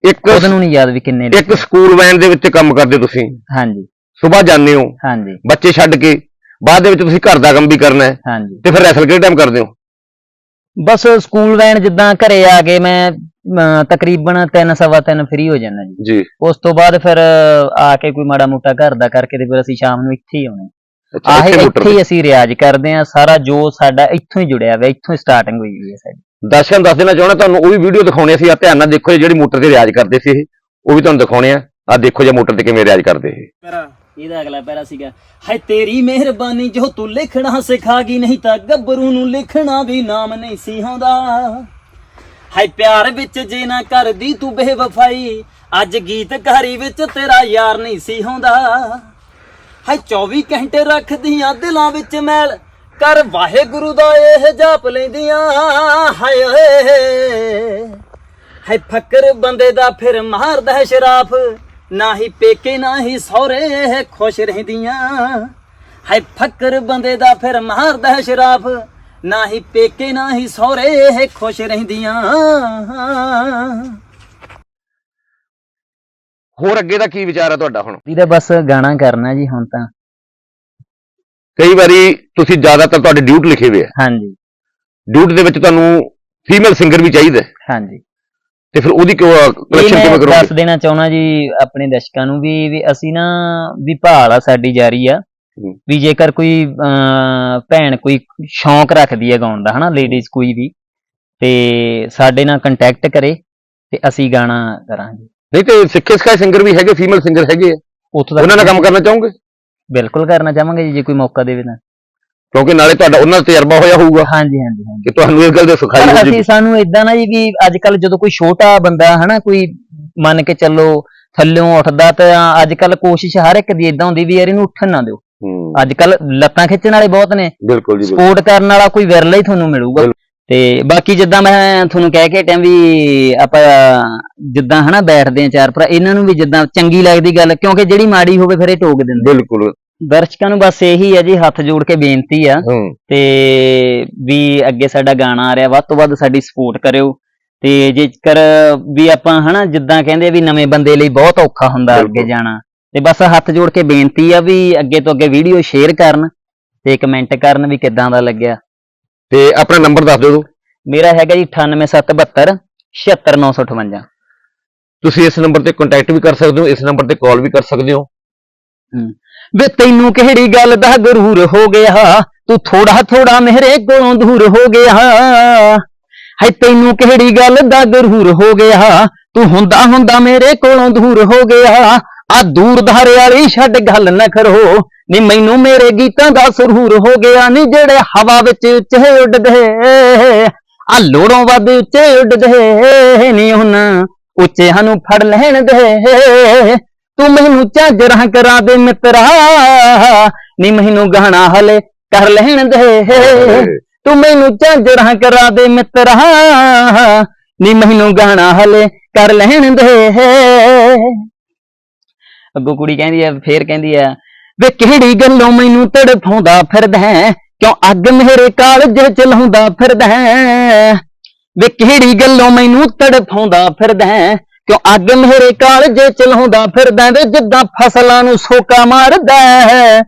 ਇੱਕ ਖੁਦ ਨੂੰ ਨਹੀਂ ਯਾਦ ਵੀ ਕਿੰਨੇ ਇੱਕ। ਸਕੂਲ ਵੈਨ ਦੇ ਵਿੱਚ ਕੰਮ ਕਰਦੇ ਤੁਸੀਂ? ਹਾਂਜੀ। ਸਵੇਰ ਜਾਂਦੇ ਹੋ? ਹਾਂਜੀ। ਬੱਚੇ ਛੱਡ ਕੇ ਬਾਅਦ ਦੇ ਵਿੱਚ ਤੁਸੀਂ ਘਰ ਦਾ ਕੰਮ ਵੀ ਕਰਨਾ ਹੈ। ਹਾਂਜੀ। ਤੇ ਫਿਰ ਰੈਸਲ ਕਿਹੜੇ ਟਾਈਮ ਕਰਦੇ ਹੋ? ਬਸ ਸਕੂਲ ਵੈਨ ਜਿੱਦਾਂ ਘਰੇ ਆ ਕੇ ਮੈਂ ਅਮ, ਤਕਰੀਬਨ 3 ਸਵਾ 3 ਫ੍ਰੀ ਹੋ ਜਾਂਦਾ ਜੀ। ਜੀ। ਉਸ ਤੋਂ ਬਾਅਦ ਫਿਰ ਆ ਕੇ ਕੋਈ ਮਾੜਾ ਮੋਟਾ ਘਰ ਦਾ ਕਰਕੇ ਤੇ ਫਿਰ ਅਸੀਂ ਸ਼ਾਮ ਨੂੰ ਇੱਥੇ ਹੀ ਆਉਣੇ। ਅੱਛਾ ਆਹੇ ਇੱਥੇ ਮੋਟਰ ਇੱਥੇ ਹੀ ਅਸੀਂ ਰਿਆਜ਼ ਕਰਦੇ ਆ ਸਾਰਾ ਜੋ ਸਾਡਾ ਇੱਥੋਂ ਹੀ ਜੁੜਿਆ ਹੋਇਆ ਇੱਥੋਂ ਹੀ ਸਟਾਰਟਿੰਗ ਹੋਈ ਹੋਈ ਹੈ ਸਾਡੀ। ਦਰਸ਼ਨ ਦੱਸ ਦੇਣਾ ਚਾਹੁੰਦਾ ਤੁਹਾਨੂੰ ਉਹ ਵੀ ਵੀਡੀਓ ਦਿਖਾਉਣੀ ਸੀ ਆ ਧਿਆਨ ਨਾਲ ਦੇਖੋ ਇਹ ਜਿਹੜੀ ਮੋਟਰ ਤੇ ਰਿਆਜ਼ ਕਰਦੇ ਸੀ ਇਹ। ਉਹ ਵੀ ਤੁਹਾਨੂੰ ਦਿਖਾਉਣੇ ਆ। ਆ ਦੇਖੋ ਜੇ ਮੋਟਰ ਤੇ ਕਿਵੇਂ ਰਿਆਜ਼ ਕਰਦੇ ਇਹ। ਇਹਦਾ ਅਗਲਾ ਪੈਰਾ ਸੀਗਾ ਹਾਏ ਤੇਰੀ ਮਿਹਰਬਾਨੀ ਜੋ ਤੂੰ ਲਿਖਣਾ ਸਿਖਾ ਗਈ ਨਹੀਂ ਤਾਂ ਗੱਭਰੂ ਨੂੰ ਲਿਖਣਾ ਵੀ ਨਾਮ ਨਹੀਂ ਸੀ ਆਉਂਦਾ। ਹਾਏ ਪਿਆਰ ਵਿੱਚ ਜੇ ਨਾ ਕਰਦੀ ਤੂੰ ਬੇਵਫਾਈ। ਅੱਜ ਗੀਤਕਾਰੀ ਵਿੱਚ ਤੇਰਾ ਯਾਰ ਨਹੀਂ ਸੀ ਹੁੰਦਾ। ਹਾਏ 24 ਘੰਟੇ ਰੱਖਦੀਆਂ ਦਿਲਾਂ ਵਿੱਚ ਮੈਲ। ਕਰ ਵਾਹਿਗੁਰੂ ਦਾ ਇਹ ਜਾਪ ਲੈਂਦੀਆਂ। ਹਾਏ ਓਏ। ਹੈ ਫਕਰ ਬੰਦੇ ਦਾ ਫਿਰ ਮਾਰਦਾ ਹੈ ਸ਼ਰਾਫ। ਨਾ ਹੀ ਪੇਕੇ, ਨਾ ਹੀ ਸਹੁਰੇ ਖੁਸ਼ ਰਹਿੰਦੀਆਂ। ਹਾਏ ਫਕਰ ਬੰਦੇ ਦਾ ਫਿਰ ਮਾਰਦਾ ਹੈ ਸ਼ਰਾਫ। ਨਾ ਹੀ ਪੇਕੇ ਨਾ ਹੀ ਸਹੁਰੇ ਖੁਸ਼ ਰਹਿੰਦੀਆਂ। ਹੋਰ ਅੱਗੇ ਦਾ ਕੀ ਵਿਚਾਰ ਹੈ ਤੁਹਾਡਾ ਹੁਣ? ਇਹਦਾ ਬਸ ਗਾਣਾ ਕਰਨਾ ਜੀ ਹੁਣ ਤਾਂ। ਕਈ ਵਾਰੀ ਤੁਸੀਂ ਜ਼ਿਆਦਾਤਰ ਤੁਹਾਡੇ ਡਿਊਟ ਲਿਖੇ ਹੋਏ ਆ। ਹਾਂਜੀ। ਡਿਊਟ ਦੇ ਵਿੱਚ ਤੁਹਾਨੂੰ ਫੀਮੇਲ ਸਿੰਗਰ ਵੀ ਚਾਹੀਦਾ। ਹੈ, ਹਾਂਜੀ। ਤੇ ਫਿਰ ਉਹਦੀ ਇਹ ਕਲੈਕਸ਼ਨ ਮੈਂ ਕਿਵੇਂ ਦੱਸ ਕਰੋਗੇ ਦੇਣਾ ਚਾਹੁੰਦਾ ਜੀ ਆਪਣੇ ਦਰਸ਼ਕਾਂ ਨੂੰ ਵੀ ਵੀ ਅਸੀਂ ਨਾ ਵੀ ਭਾਲ ਆ ਸਾਡੀ ਜਾਰੀ ਆ। ਵੀ ਜੇਕਰ ਕੋਈ ਭੈਣ ਕੋਈ ਸ਼ੌਂਕ ਰੱਖਦੀ ਹੈ ਗਾਉਣ ਦਾ ਹਨਾ ਲੇਡੀਜ਼ ਕੋਈ ਵੀ ਤੇ ਸਾਡੇ ਨਾਲ ਕੰਟੈਕਟ ਕਰੇ ਤੇ ਅਸੀਂ ਗਾਣਾ ਕਰਾਂਗੇ। ਨਹੀਂ ਤੇ ਸਿੱਖੇ ਸਿਖਾਏ ਸਿੰਗਰ ਵੀ ਹੈਗੇ ਫੀਮੇਲ ਸਿੰਗਰ ਹੈਗੇ ਆ। ਉੱਥੋਂ ਉਹਨਾਂ ਨਾਲ ਕੰਮ ਕਰਨਾ ਚਾਹੋਗੇ? ਬਿਲਕੁਲ ਕਰਨਾ ਚਾਹਾਂਗੇ ਜੀ ਜੇ ਕੋਈ ਮੌਕਾ ਦੇਵੇ ਤਾਂ। ਕਿਉਂਕਿ ਨਾਲੇ ਤੁਹਾਡਾ ਉਹਨਾਂ ਦਾ ਤਜਰਬਾ ਹੋਇਆ ਹੋਊਗਾ। ਹਾਂਜੀ ਹਾਂਜੀ ਹਾਂਜੀ। ਕਿ ਤੁਹਾਨੂੰ ਇਸ ਗੱਲ ਦੀ ਸਿਖਾਈ ਹੋਊਗੀ। ਅਸੀਂ ਸਾਨੂੰ ਇਦਾਂ ਨਾ ਜੀ ਵੀ ਅੱਜ ਕੱਲ ਜਦੋਂ ਕੋਈ ਛੋਟਾ ਬੰਦਾ ਹਨਾ ਕੋਈ ਮੰਨ ਕੇ ਚੱਲੋ ਥੱਲਿਓਂ ਉੱਠਦਾ ਤਾਂ ਅੱਜ ਕੱਲ ਕੋਸ਼ਿਸ਼ ਹਰ ਇੱਕ ਦੀ ਇਦਾਂ ਹੁੰਦੀ ਵੀ ਯਾਰ ਇਹਨੂੰ ਉੱਠਣ ਨਾ ਦਿਓ। ਹੂੰ ਅੱਜ ਕੱਲ ਲੱਤਾਂ ਖਿੱਚਣ ਵਾਲੇ ਬਹੁਤ ਨੇ। ਬਿਲਕੁਲ ਜੀ ਸਪੋਰਟ ਕਰਨ ਵਾਲਾ ਕੋਈ ਵਿਰਲਾ ਹੀ ਤੁਹਾਨੂੰ ਮਿਲੂਗਾ। ਤੇ ਬਾਕੀ ਜਿੱਦਾਂ ਮੈਂ ਤੁਹਾਨੂੰ ਕਹਿ ਕੇ ਟਾਂ ਵੀ ਆਪਾਂ ਜਿੱਦਾਂ ਹਨਾ ਬੈਠਦੇ ਆ ਚਾਰ ਭਰਾ ਇਹਨਾਂ ਨੂੰ ਵੀ ਜਿੱਦਾਂ ਚੰਗੀ ਲੱਗਦੀ ਗੱਲ ਕਿਉਂਕਿ ਜਿਹੜੀ ਮਾੜੀ ਹੋਵੇ ਫਿਰ ਇਹ ਟੋਕ ਦਿੰਦੇ। ਬਿਲਕੁਲ। ਦਰਸ਼ਕਾਂ ਨੂੰ ਬਸ ਇਹੀ ਹੈ ਜੀ ਹੱਥ ਜੋੜ ਕੇ ਬੇਨਤੀ ਆ। ਤੇ ਵੀ ਅੱਗੇ ਸਾਡਾ ਗਾਣਾ ਆ ਰਿਹਾ ਵੱਧ ਤੋਂ ਵੱਧ ਸਾਡੀ ਸਪੋਰਟ ਕਰਿਓ। ਤੇ ਜੇਕਰ ਵੀ ਆਪਾਂ ਹਨਾ ਜਿੱਦਾਂ ਕਹਿੰਦੇ ਵੀ ਨਵੇਂ ਬੰਦੇ ਲਈ ਬਹੁਤ ਔਖਾ ਹੁੰਦਾ ਅੱਗੇ। ਜਾਣਾ ਤੇ ਬਸ ਹੱਥ ਜੋੜ ਕੇ ਬੇਨਤੀ ਆ ਵੀ ਅੱਗੇ ਤੋਂ ਅੱਗੇ ਵੀਡੀਓ ਸ਼ੇਅਰ ਕਰਨ ਤੇ ਕਮੈਂਟ ਕਰਨ ਵੀ ਕਿੱਦਾਂ ਦਾ ਲੱਗਿਆ। ਤੇ ਆਪਣਾ ਨੰਬਰ ਦੱਸ ਦਿਓ ਮੇਰਾ ਹੈਗਾ ਜੀ 98772 76958 ਤੁਸੀਂ ਇਸ ਨੰਬਰ ਤੇ ਕੰਟੈਕਟ ਵੀ ਕਰ ਸਕਦੇ ਹੋ ਇਸ ਨੰਬਰ ਤੇ ਕਾਲ ਵੀ ਕਰ ਸਕਦੇ ਹੋ। ਵੇ ਤੈਨੂੰ ਕਿਹੜੀ ਗੱਲ ਦਾ ਗਰੂਰ ਹੋ ਗਿਆ? ਤੂੰ ਥੋੜਾ ਥੋੜਾ ਮੇਰੇ ਕੋਲੋਂ ਦੂਰ ਹੋ ਗਿਆ। ਹੈ ਤੈਨੂੰ ਕਿਹੜੀ ਗੱਲ ਦਾ ਗਰੂਰ ਹੋ ਗਿਆ? ਤੂੰ ਹੁੰਦਾ ਹੁੰਦਾ ਮੇਰੇ ਕੋਲੋਂ ਦੂਰ ਹੋ ਗਿਆ। ਆ ਦੂਰ ਧਾਰੇ ਵਾਲੀ ਛੱਡ ਗੱਲ ਨਾ ਕਰੋ। ਨੀ ਮੈਨੂੰ ਮੇਰੇ ਗੀਤਾਂ ਦਾ ਸਰੂਰ ਹੋ ਗਿਆ, ਨੀ ਜਿਹੜੇ ਹਵਾ ਵਿੱਚ ਉੱਚੇ ਉੱਡਦੇ। ਆ ਲੋੜੋਂ ਵੱਧ ਉੱਚੇ ਉੱਡਦੇ, ਨੀ ਉਹਨਾਂ ਉੱਚਿਆਂ ਨੂੰ ਫੜ ਲੈਣ ਦੇ। ਤੂੰ ਮੈਨੂੰ ਝਾਂਜਰਾਂ ਕਰਾ ਦੇ ਮਿੱਤਰਾ, ਨੀ ਮੈਨੂੰ ਗਾਣਾ ਹਲੇ ਕਰ ਲੈਣ ਦੇ। ਤੂੰ ਮੈਨੂੰ ਝਾਂਜਰਾਂ ਕਰਾ ਦੇ ਮਿੱਤਰਾ, ਨੀ ਮੈਨੂੰ ਗਾਣਾ ਹਲੇ ਕਰ ਲੈਣ ਦੇ। ਅੱਗੋਂ ਕੁੜੀ ਕਹਿੰਦੀ ਆ ਫੇਰ ਕਹਿੰਦੀ ਆ ਵੇ ਕਿਹੜੀ ਗੱਲੋਂ ਮੈਨੂੰ ਤੜਫਾਉਂਦਾ ਫਿਰਦਾ ਹੈ? ਕਿਉਂ ਅੱਗ ਮੇਰੇ ਕਾਲਜ ਚਲਾਉਂਦਾ ਫਿਰਦਾ ਹੈ? ਵੇ ਕਿਹੜੀ ਗੱਲੋਂ ਮੈਨੂੰ ਤੜਫਾਉਂਦਾ ਫਿਰਦਾ ਹੈ? ਕਿਉਂ ਅੱਗ ਮੇਰੇ ਕਾਲਜ ਚਲਾਉਂਦਾ ਫਿਰਦਾ ਹੈ? ਵੇ ਜਿੱਦਾਂ ਫਸਲਾਂ ਨੂੰ ਸੋਕਾ ਮਾਰਦਾ ਹੈ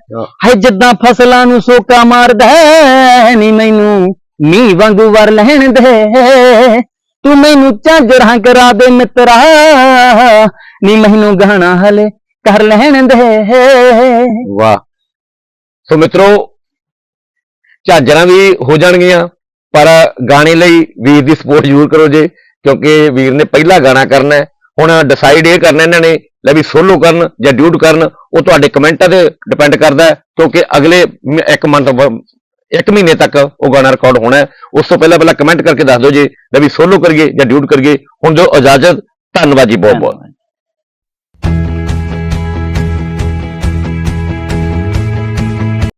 ਹੈ ਜਿੱਦਾਂ ਫਸਲਾਂ ਨੂੰ ਸੋਕਾ ਮਾਰਦਾ ਹੈ ਨੀ ਮੈਨੂੰ ਮੀਂਹ ਵਾਂਗੂ ਵਰ ਲੈਣ ਦੇ ਤੂੰ ਮੈਨੂੰ ਝਾਂਜਰਾਂ ਕਰਾ ਦੇ ਮਿੱਤਰਾ ਨੀ ਮੈਨੂੰ ਗਾਣਾ ਹਲੇ ਕਰ ਲੈਣ ਦੇ। ਵਾਹ। ਸੋ ਮਿੱਤਰੋ, ਝਾਂਜਰਾਂ ਵੀ ਹੋ ਜਾਣਗੀਆਂ, ਪਰ ਗਾਣੇ ਲਈ ਵੀਰ ਦੀ ਸਪੋਰਟ ਜ਼ਰੂਰ ਕਰੋ ਜੇ, ਕਿਉਂਕਿ ਵੀਰ ਨੇ ਪਹਿਲਾ ਗਾਣਾ ਕਰਨਾ ਹੈ। ਹੁਣ ਡਿਸਾਈਡ ਇਹ ਕਰਨਾ ਇਹਨਾਂ ਨੇ, ਲੈ ਵੀ ਸੋਲੋ ਕਰਨ ਜਾਂ ਡਿਊਟ ਕਰਨ, ਉਹ ਤੁਹਾਡੇ ਕਮੈਂਟਾਂ ਤੇ ਡਿਪੈਂਡ ਕਰਦਾ ਹੈ, ਕਿਉਂਕਿ ਅਗਲੇ ਇੱਕ ਮੰਥ ਇੱਕ ਮਹੀਨੇ ਤੱਕ ਉਹ ਗਾਣਾ ਰਿਕਾਰਡ ਹੋਣਾ ਹੈ। ਉਸ ਤੋਂ ਪਹਿਲਾਂ ਪਹਿਲਾਂ ਕਮੈਂਟ ਕਰਕੇ ਦੱਸ ਦਿਓ ਜੇ, ਲੈ ਵੀ ਸੋਲੋ ਕਰੀਏ ਜਾਂ ਡਿਊਟ ਕਰੀਏ। ਹੁਣ ਦਿਓ ਇਜਾਜ਼ਤ, ਧੰਨਵਾਦ ਜੀ ਬਹੁਤ ਬਹੁਤ